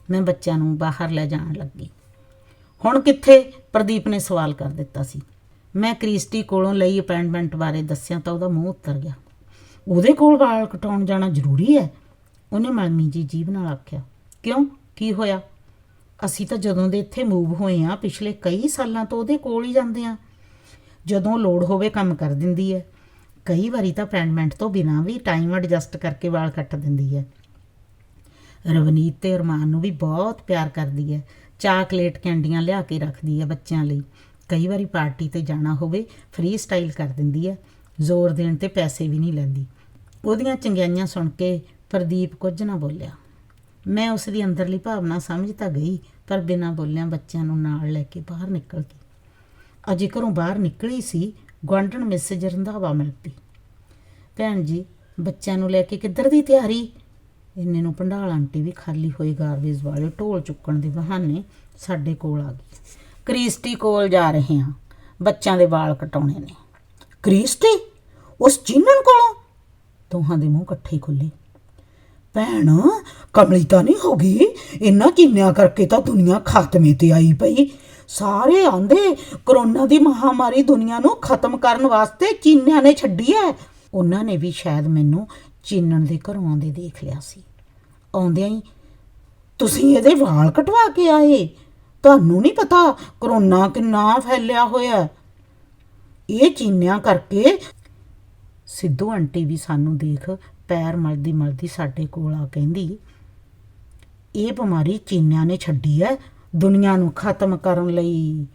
ਮੈਂ ਬੱਚਿਆਂ ਨੂੰ ਬਾਹਰ ਲੈ ਜਾਣ ਲੱਗੀ। ਹੁਣ ਕਿੱਥੇ? ਪ੍ਰਦੀਪ ਨੇ ਸਵਾਲ ਕਰ ਦਿੱਤਾ ਸੀ। ਮੈਂ ਕ੍ਰਿਸਟੀ ਕੋਲੋਂ ਲਈ ਅਪਾਇੰਟਮੈਂਟ ਬਾਰੇ ਦੱਸਿਆ ਤਾਂ ਉਹਦਾ ਮੂੰਹ ਉੱਤਰ ਗਿਆ। ਉਹਦੇ ਕੋਲ ਵਾਲ ਕਟਾਉਣ ਜਾਣਾ ਜ਼ਰੂਰੀ ਹੈ? ਉਹਨੇ ਮਲਮੀ ਜੀ ਜੀਭ ਨਾਲ ਆਖਿਆ, ਕਿਉਂ? ਕੀ ਹੋਇਆ? ਅਸੀਂ ਤਾਂ ਜਦੋਂ ਦੇ ਇੱਥੇ ਮੂਵ ਹੋਏ ਆ ਪਿਛਲੇ ਕਈ ਸਾਲਾਂ ਤੋਂ ਉਹਦੇ ਕੋਲ ਹੀ ਜਾਂਦੇ ਆ ਜਦੋਂ ਲੋੜ ਹੋਵੇ ਕੰਮ ਕਰ ਦਿੰਦੀ ਹੈ। ਕਈ ਵਾਰੀ ਤਾਂ ਅਪਾਇੰਟਮੈਂਟ ਤੋਂ ਬਿਨਾਂ ਵੀ ਟਾਈਮ ਐਡਜਸਟ ਕਰਕੇ ਵਾਲ ਕੱਟ ਦਿੰਦੀ ਹੈ। ਰਵਨੀਤ ਤੇ ਅਰਮਾਨ ਨੂੰ ਵੀ ਬਹੁਤ ਪਿਆਰ ਕਰਦੀ ਹੈ। ਚਾਕਲੇਟ ਕੈਂਡੀਆਂ ਲਿਆ ਕੇ ਰੱਖਦੀ ਹੈ ਬੱਚਿਆਂ ਲਈ। ਕਈ ਵਾਰੀ ਪਾਰਟੀ ਤੇ ਜਾਣਾ ਹੋਵੇ ਫ੍ਰੀ ਸਟਾਈਲ ਕਰ ਦਿੰਦੀ ਹੈ। ਜ਼ੋਰ ਦੇਣ ਤੇ ਪੈਸੇ ਵੀ ਨਹੀਂ ਲੈਂਦੀ। ਉਹਦੀਆਂ ਚੰਗਿਆਈਆਂ ਸੁਣ ਕੇ ਪ੍ਰਦੀਪ ਕੁਝ ਨਾ ਬੋਲਿਆ। ਮੈਂ ਉਸ ਦੀ ਅੰਦਰਲੀ ਭਾਵਨਾ ਸਮਝ ਤਾਂ ਗਈ ਪਰ ਬਿਨਾਂ ਬੋਲਿਆਂ, ਬੱਚਿਆਂ ਨੂੰ ਨਾਲ ਲੈ ਕੇ ਬਾਹਰ ਨਿਕਲ ਗਈ। ਅਜੇ ਘਰੋਂ ਬਾਹਰ ਨਿਕਲੀ ਸੀ, ਗੁਆਂਢਣ ਮੈਸੇਜ ਰੰਧਾਵਾ ਮਿਲ ਪਈ। ਭੈਣ ਜੀ, ਬੱਚਿਆਂ ਨੂੰ ਲੈ ਕੇ ਕਿੱਧਰ ਦੀ ਤਿਆਰੀ? ਇੰਨੇ ਨੂੰ ਭੰਡਾਲ ਆਂਟੀ ਵੀ ਖਾਲੀ ਹੋਈ ਗਾਰਬੇਜ ਵਾਲੇ ਢੋਲ ਚੁੱਕਣ ਦੇ ਬਹਾਨੇ ਸਾਡੇ ਕੋਲ ਆ ਗਈ। ਕ੍ਰਿਸਟੀ ਕੋਲ ਜਾ ਰਹੇ ਹਾਂ। ਬੱਚਿਆਂ ਦੇ ਵਾਲ ਕਟਾਉਣੇ ਨੇ। ਕ੍ਰਿਸਟੀ? ਉਸ ਚੀਨਨ ਕੋਲੋਂ? ਦੋਹਾਂ ਦੇ ਮੂੰਹ ਇਕੱਠੇ ਹੀ ਖੁੱਲੇ ਭੈਣ, ਕਮਲੀ ਤਾਂ ਨਹੀਂ ਹੋ ਗਈ? ਇੰਨਾ ਚੀਨਿਆ ਕਰਕੇ ਤਾਂ ਦੁਨੀਆ ਖਾਤਮੇ ਤੇ ਆਈ ਪਈ। ਸਾਰੇ ਆਂਦੇ, ਕਰੋਨਾ ਦੀ ਮਹਾਮਾਰੀ ਦੁਨੀਆ ਨੂੰ ਖਤਮ ਕਰਨ ਵਾਸਤੇ ਚੀਨਿਆਂ ਨੇ ਛੱਡੀ ਹੈ ਉਹਨਾਂ ਨੇ ਵੀ ਸ਼ਾਇਦ ਮੈਨੂੰ ਚੀਨਣ ਦੇ ਘਰੋਂ ਆਉਂਦੇ ਦੇਖ ਲਿਆ ਸੀ। ਆਉਂਦਿਆਂ ਹੀ, ਤੁਸੀਂ ਇਹਦੇ ਵਾਲ ਕਟਵਾ ਕੇ ਆਏ। ਤੁਹਾਨੂੰ ਨਹੀਂ ਪਤਾ ਕਰੋਨਾ ਕਿੰਨਾ ਫੈਲਿਆ ਹੋਇਆ ਇਹ ਚੀਨਿਆਂ ਕਰਕੇ ਸਿੱਧੂ ਆਂਟੀ ਵੀ ਸਾਨੂੰ ਦੇਖ ਪੈਰ ਮਲਦੀ ਮਲਦੀ ਸਾਡੇ ਕੋਲ ਆ ਕਹਿੰਦੀ, ਇਹ ਬਿਮਾਰੀ ਚੀਨਿਆਂ ਨੇ ਛੱਡੀ ਹੈ ਦੁਨੀਆ ਨੂੰ ਖਤਮ ਕਰਨ ਲਈ।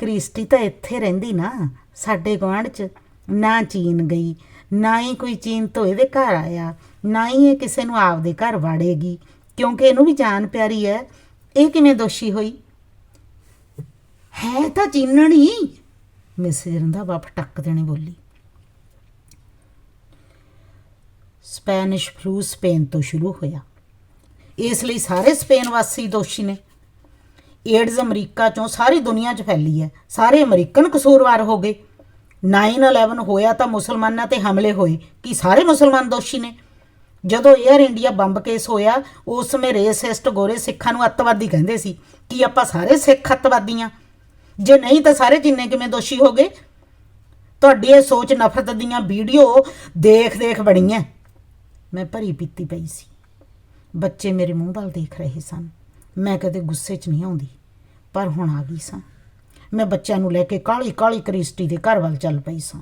ਕ੍ਰਿਸਟੀ ਤਾਂ ਇੱਥੇ ਰਹਿੰਦੀ ਨਾ, ਸਾਡੇ ਗੁਆਂਢ 'ਚ, ਨਾ ਚੀਨ ਗਈ, ਨਾ ਹੀ ਕੋਈ ਚੀਨ ਤੋਂ ਇਹਦੇ ਘਰ ਆਇਆ, ਨਾ ਹੀ ਇਹ ਕਿਸੇ ਨੂੰ ਆਪਦੇ ਘਰ ਵਾੜੇਗੀ, ਕਿਉਂਕਿ ਇਹਨੂੰ ਵੀ ਜਾਨ ਪਿਆਰੀ ਹੈ ਇਹ ਕਿਵੇਂ ਦੋਸ਼ੀ ਹੋਈ? ਹੈ ਤਾਂ ਚੀਨਣੀ ਮਿਸਿਸ ਰੰਧਾਵਾ ਫਟਕ ਦੇਣੇ ਬੋਲੀ। ਸਪੈਨਿਸ਼ ਫਲੂ ਸਪੇਨ ਤੋਂ ਸ਼ੁਰੂ ਹੋਇਆ। ਇਸ ਲਈ ਸਾਰੇ ਸਪੇਨ ਵਾਸੀ ਦੋਸ਼ੀ ਨੇ। ਏਡਜ਼ ਅਮਰੀਕਾ ਚੋਂ ਸਾਰੀ ਦੁਨੀਆ 'ਚ ਫੈਲੀ ਹੈ। ਸਾਰੇ ਅਮਰੀਕਨ ਕਸੂਰਵਾਰ ਹੋ ਗਏ। 9/11 ਹੋਇਆ ਤਾਂ ਮੁਸਲਮਾਨਾਂ ਤੇ ਹਮਲੇ ਹੋਏ। ਕਿ ਸਾਰੇ ਮੁਸਲਮਾਨ ਦੋਸ਼ੀ ਨੇ? ਜਦੋਂ 에ਅਰ ਇੰਡੀਆ ਬੰਬ ਕੇਸ ਹੋਇਆ, ਉਸ ਸਮੇਂ ਰੇਸਿਸਟ ਗੋਰੇ ਸਿੱਖਾਂ ਨੂੰ ਅੱਤਵਾਦੀ ਕਹਿੰਦੇ ਸੀ, ਕਿ ਆਪਾਂ ਸਾਰੇ ਸਿੱਖ ਅੱਤਵਾਦੀ ਹਾਂ ਜੇ ਨਹੀਂ ਤਾਂ ਸਾਰੇ ਜਿੰਨੇ ਕਿਵੇਂ ਦੋਸ਼ੀ ਹੋ ਗਏ? ਤੁਹਾਡੀ ਇਹ ਸੋਚ ਨਫ਼ਰਤ ਦੀਆਂ ਵੀਡੀਓ ਦੇਖ-ਦੇਖ ਬਣੀ ਹੈ ਮੈਂ ਭਰੀ ਪੀਤੀ ਪਈ ਸੀ। ਬੱਚੇ ਮੇਰੇ ਮੂੰਹ ਵੱਲ ਦੇਖ ਰਹੇ ਸਨ। ਮੈਂ ਕਦੇ ਗੁੱਸੇ 'ਚ ਨਹੀਂ ਆਉਂਦੀ, ਪਰ ਹੁਣ ਆ ਗਈ ਸਾਂ। ਮੈਂ ਬੱਚਿਆਂ ਨੂੰ ਲੈ ਕੇ ਕਾਲੀ ਕਾਲੀ ਕ੍ਰਿਸਟੀ ਦੇ ਘਰ ਵੱਲ ਚੱਲ ਪਈ ਸਾਂ।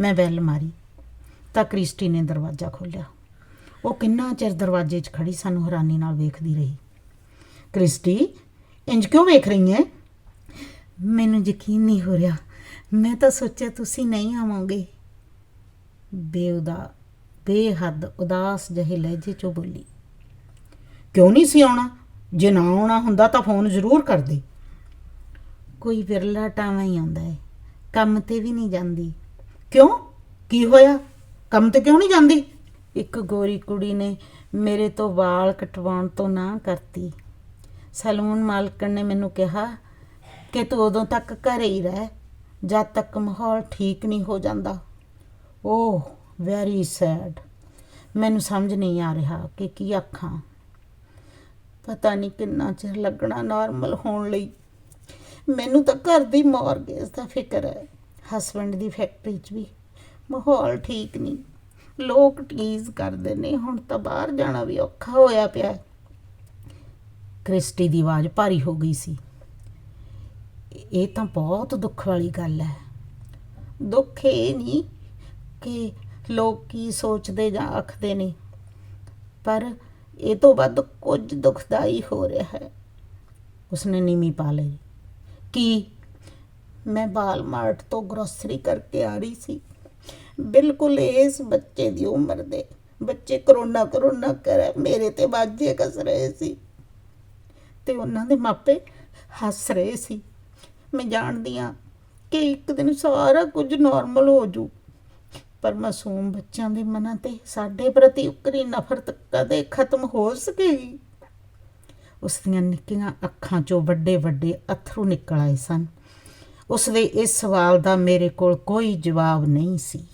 ਮੈਂ ਬੈਲ ਮਾਰੀ, ਤਾਂ ਕ੍ਰਿਸਟੀ ਨੇ ਦਰਵਾਜ਼ਾ ਖੋਲ੍ਹਿਆ। ਉਹ ਕਿੰਨਾ ਚਿਰ ਦਰਵਾਜ਼ੇ 'ਚ ਖੜੀ ਸਾਨੂੰ ਹੈਰਾਨੀ ਨਾਲ ਵੇਖਦੀ ਰਹੀ। ਕ੍ਰਿਸਟੀ, ਇੰਜ ਕਿਉਂ ਵੇਖ ਰਹੀ ਹੈ ਮੈਨੂੰ ਯਕੀਨ ਨਹੀਂ ਹੋ ਰਿਹਾ। ਮੈਂ ਤਾਂ ਸੋਚਿਆ ਤੁਸੀਂ ਨਹੀਂ ਆਵੋਗੇ। ਬੇਉਦਾ ਬੇਹੱਦ ਉਦਾਸ ਜਿਹੇ ਲਹਿਜੇ ਚੋਂ ਬੋਲੀ, ਕਿਉਂ ਨਹੀਂ ਸੀ ਆਉਣਾ? ਜੇ ਨਾ ਆਉਣਾ ਹੁੰਦਾ ਤਾਂ ਫੋਨ ਜ਼ਰੂਰ ਕਰਦੇ ਕੋਈ ਵਿਰਲਾ ਟਾਵਾਂ ਹੀ ਆਉਂਦਾ ਏ, ਕੰਮ ਤੇ ਵੀ ਨਹੀਂ ਜਾਂਦੀ। ਕਿਉਂ? ਕੀ ਹੋਇਆ? ਕੰਮ ਤੇ ਕਿਉਂ ਨਹੀਂ ਜਾਂਦੀ? ਇੱਕ ਗੋਰੀ ਕੁੜੀ ਨੇ ਮੇਰੇ ਤੋਂ ਵਾਲ ਕਟਵਾਉਣ ਤੋਂ ਨਾ ਕਰਤੀ। ਸੈਲੂਨ ਮਾਲਕਣ ਨੇ ਮੈਨੂੰ ਕਿਹਾ ਕਿ ਤੂੰ ਉਦੋਂ ਤੱਕ ਘਰੇ ਹੀ ਰਹਿ, ਜਦ ਤੱਕ ਮਾਹੌਲ ਠੀਕ ਨਹੀਂ ਹੋ ਜਾਂਦਾ। ਓਹ ਵੈਰੀ ਸੈਡ ਮੈਨੂੰ ਸਮਝ ਨਹੀਂ ਆ ਰਿਹਾ ਕਿ ਕੀ ਆਖਾਂ। ਪਤਾ ਨਹੀਂ ਕਿੰਨਾ ਚਿਰ ਲੱਗਣਾ ਨਾਰਮਲ ਹੋਣ ਲਈ। ਮੈਨੂੰ ਤਾਂ ਘਰ ਦੀ ਮੌਰਗੇਜ ਦਾ ਫਿਕਰ ਹੈ। ਹਸਬੰਡ ਦੀ ਫੈਕਟਰੀ 'ਚ ਵੀ। ਮਾਹੌਲ ਠੀਕ ਨਹੀਂ। ਲੋਕ ਟੀਜ਼ ਕਰਦੇ ਨੇ, ਹੁਣ ਤਾਂ ਬਾਹਰ ਜਾਣਾ ਵੀ ਔਖਾ ਹੋਇਆ ਪਿਆ। ਕ੍ਰਿਸਟੀ ਦੀ ਆਵਾਜ਼ ਭਾਰੀ ਹੋ ਗਈ ਸੀ। ਇਹ ਤਾਂ ਬਹੁਤ ਦੁੱਖ ਵਾਲੀ ਗੱਲ ਹੈ। ਦੁੱਖ ਇਹ ਨਹੀਂ ਕਿ ਲੋਕ ਕੀ ਸੋਚਦੇ ਜਾਂ ਆਖਦੇ ਨੇ। ਪਰ ਇਹ ਤੋਂ ਵੱਧ ਕੁਝ ਦੁਖਦਾਈ ਹੋ ਰਿਹਾ ਹੈ। ਉਸਨੇ ਨੀਮੀ ਪਾ ਲਈ ਕੀ ਮੈਂ ਬਾਲਮਾਰਟ ਤੋਂ ਗਰੋਸਰੀ ਕਰਕੇ ਆ ਰਹੀ ਸੀ। ਬਿਲਕੁਲ ਇਸ ਬੱਚੇ ਦੀ ਉਮਰ ਦੇ ਬੱਚੇ ਕਰੋਨਾ ਕਰੋਨਾ ਕਰ ਮੇਰੇ ਤੇ ਬਾਜੇ ਕਸ ਰਹੇ ਸੀ। ਤੇ ਉਹਨਾਂ ਦੇ ਮਾਪੇ ਹੱਸ ਰਹੇ ਸੀ। ਮੈਂ ਜਾਣਦੀ ਹਾਂ ਕਿ ਇੱਕ ਦਿਨ ਸਾਰਾ ਕੁਝ ਨਾਰਮਲ ਹੋ ਜੂ ਪਰ ਮਾਸੂਮ ਬੱਚਿਆਂ ਦੇ ਮਨਾਂ ਤੇ ਸਾਡੇ ਪ੍ਰਤੀ ਉਕਰੀ ਨਫ਼ਰਤ ਕਦੇ ਖਤਮ ਹੋ ਸਕੇਗੀ? ਉਸ ਦੀਆਂ ਨਿੱਕੀਆਂ ਅੱਖਾਂ 'ਚੋਂ ਵੱਡੇ ਵੱਡੇ ਅਥਰੂ ਨਿਕਲ ਆਏ ਸਨ। ਉਸ ਦੇ ਇਸ ਸਵਾਲ ਦਾ ਮੇਰੇ ਕੋਲ ਕੋਈ ਜਵਾਬ ਨਹੀਂ ਸੀ।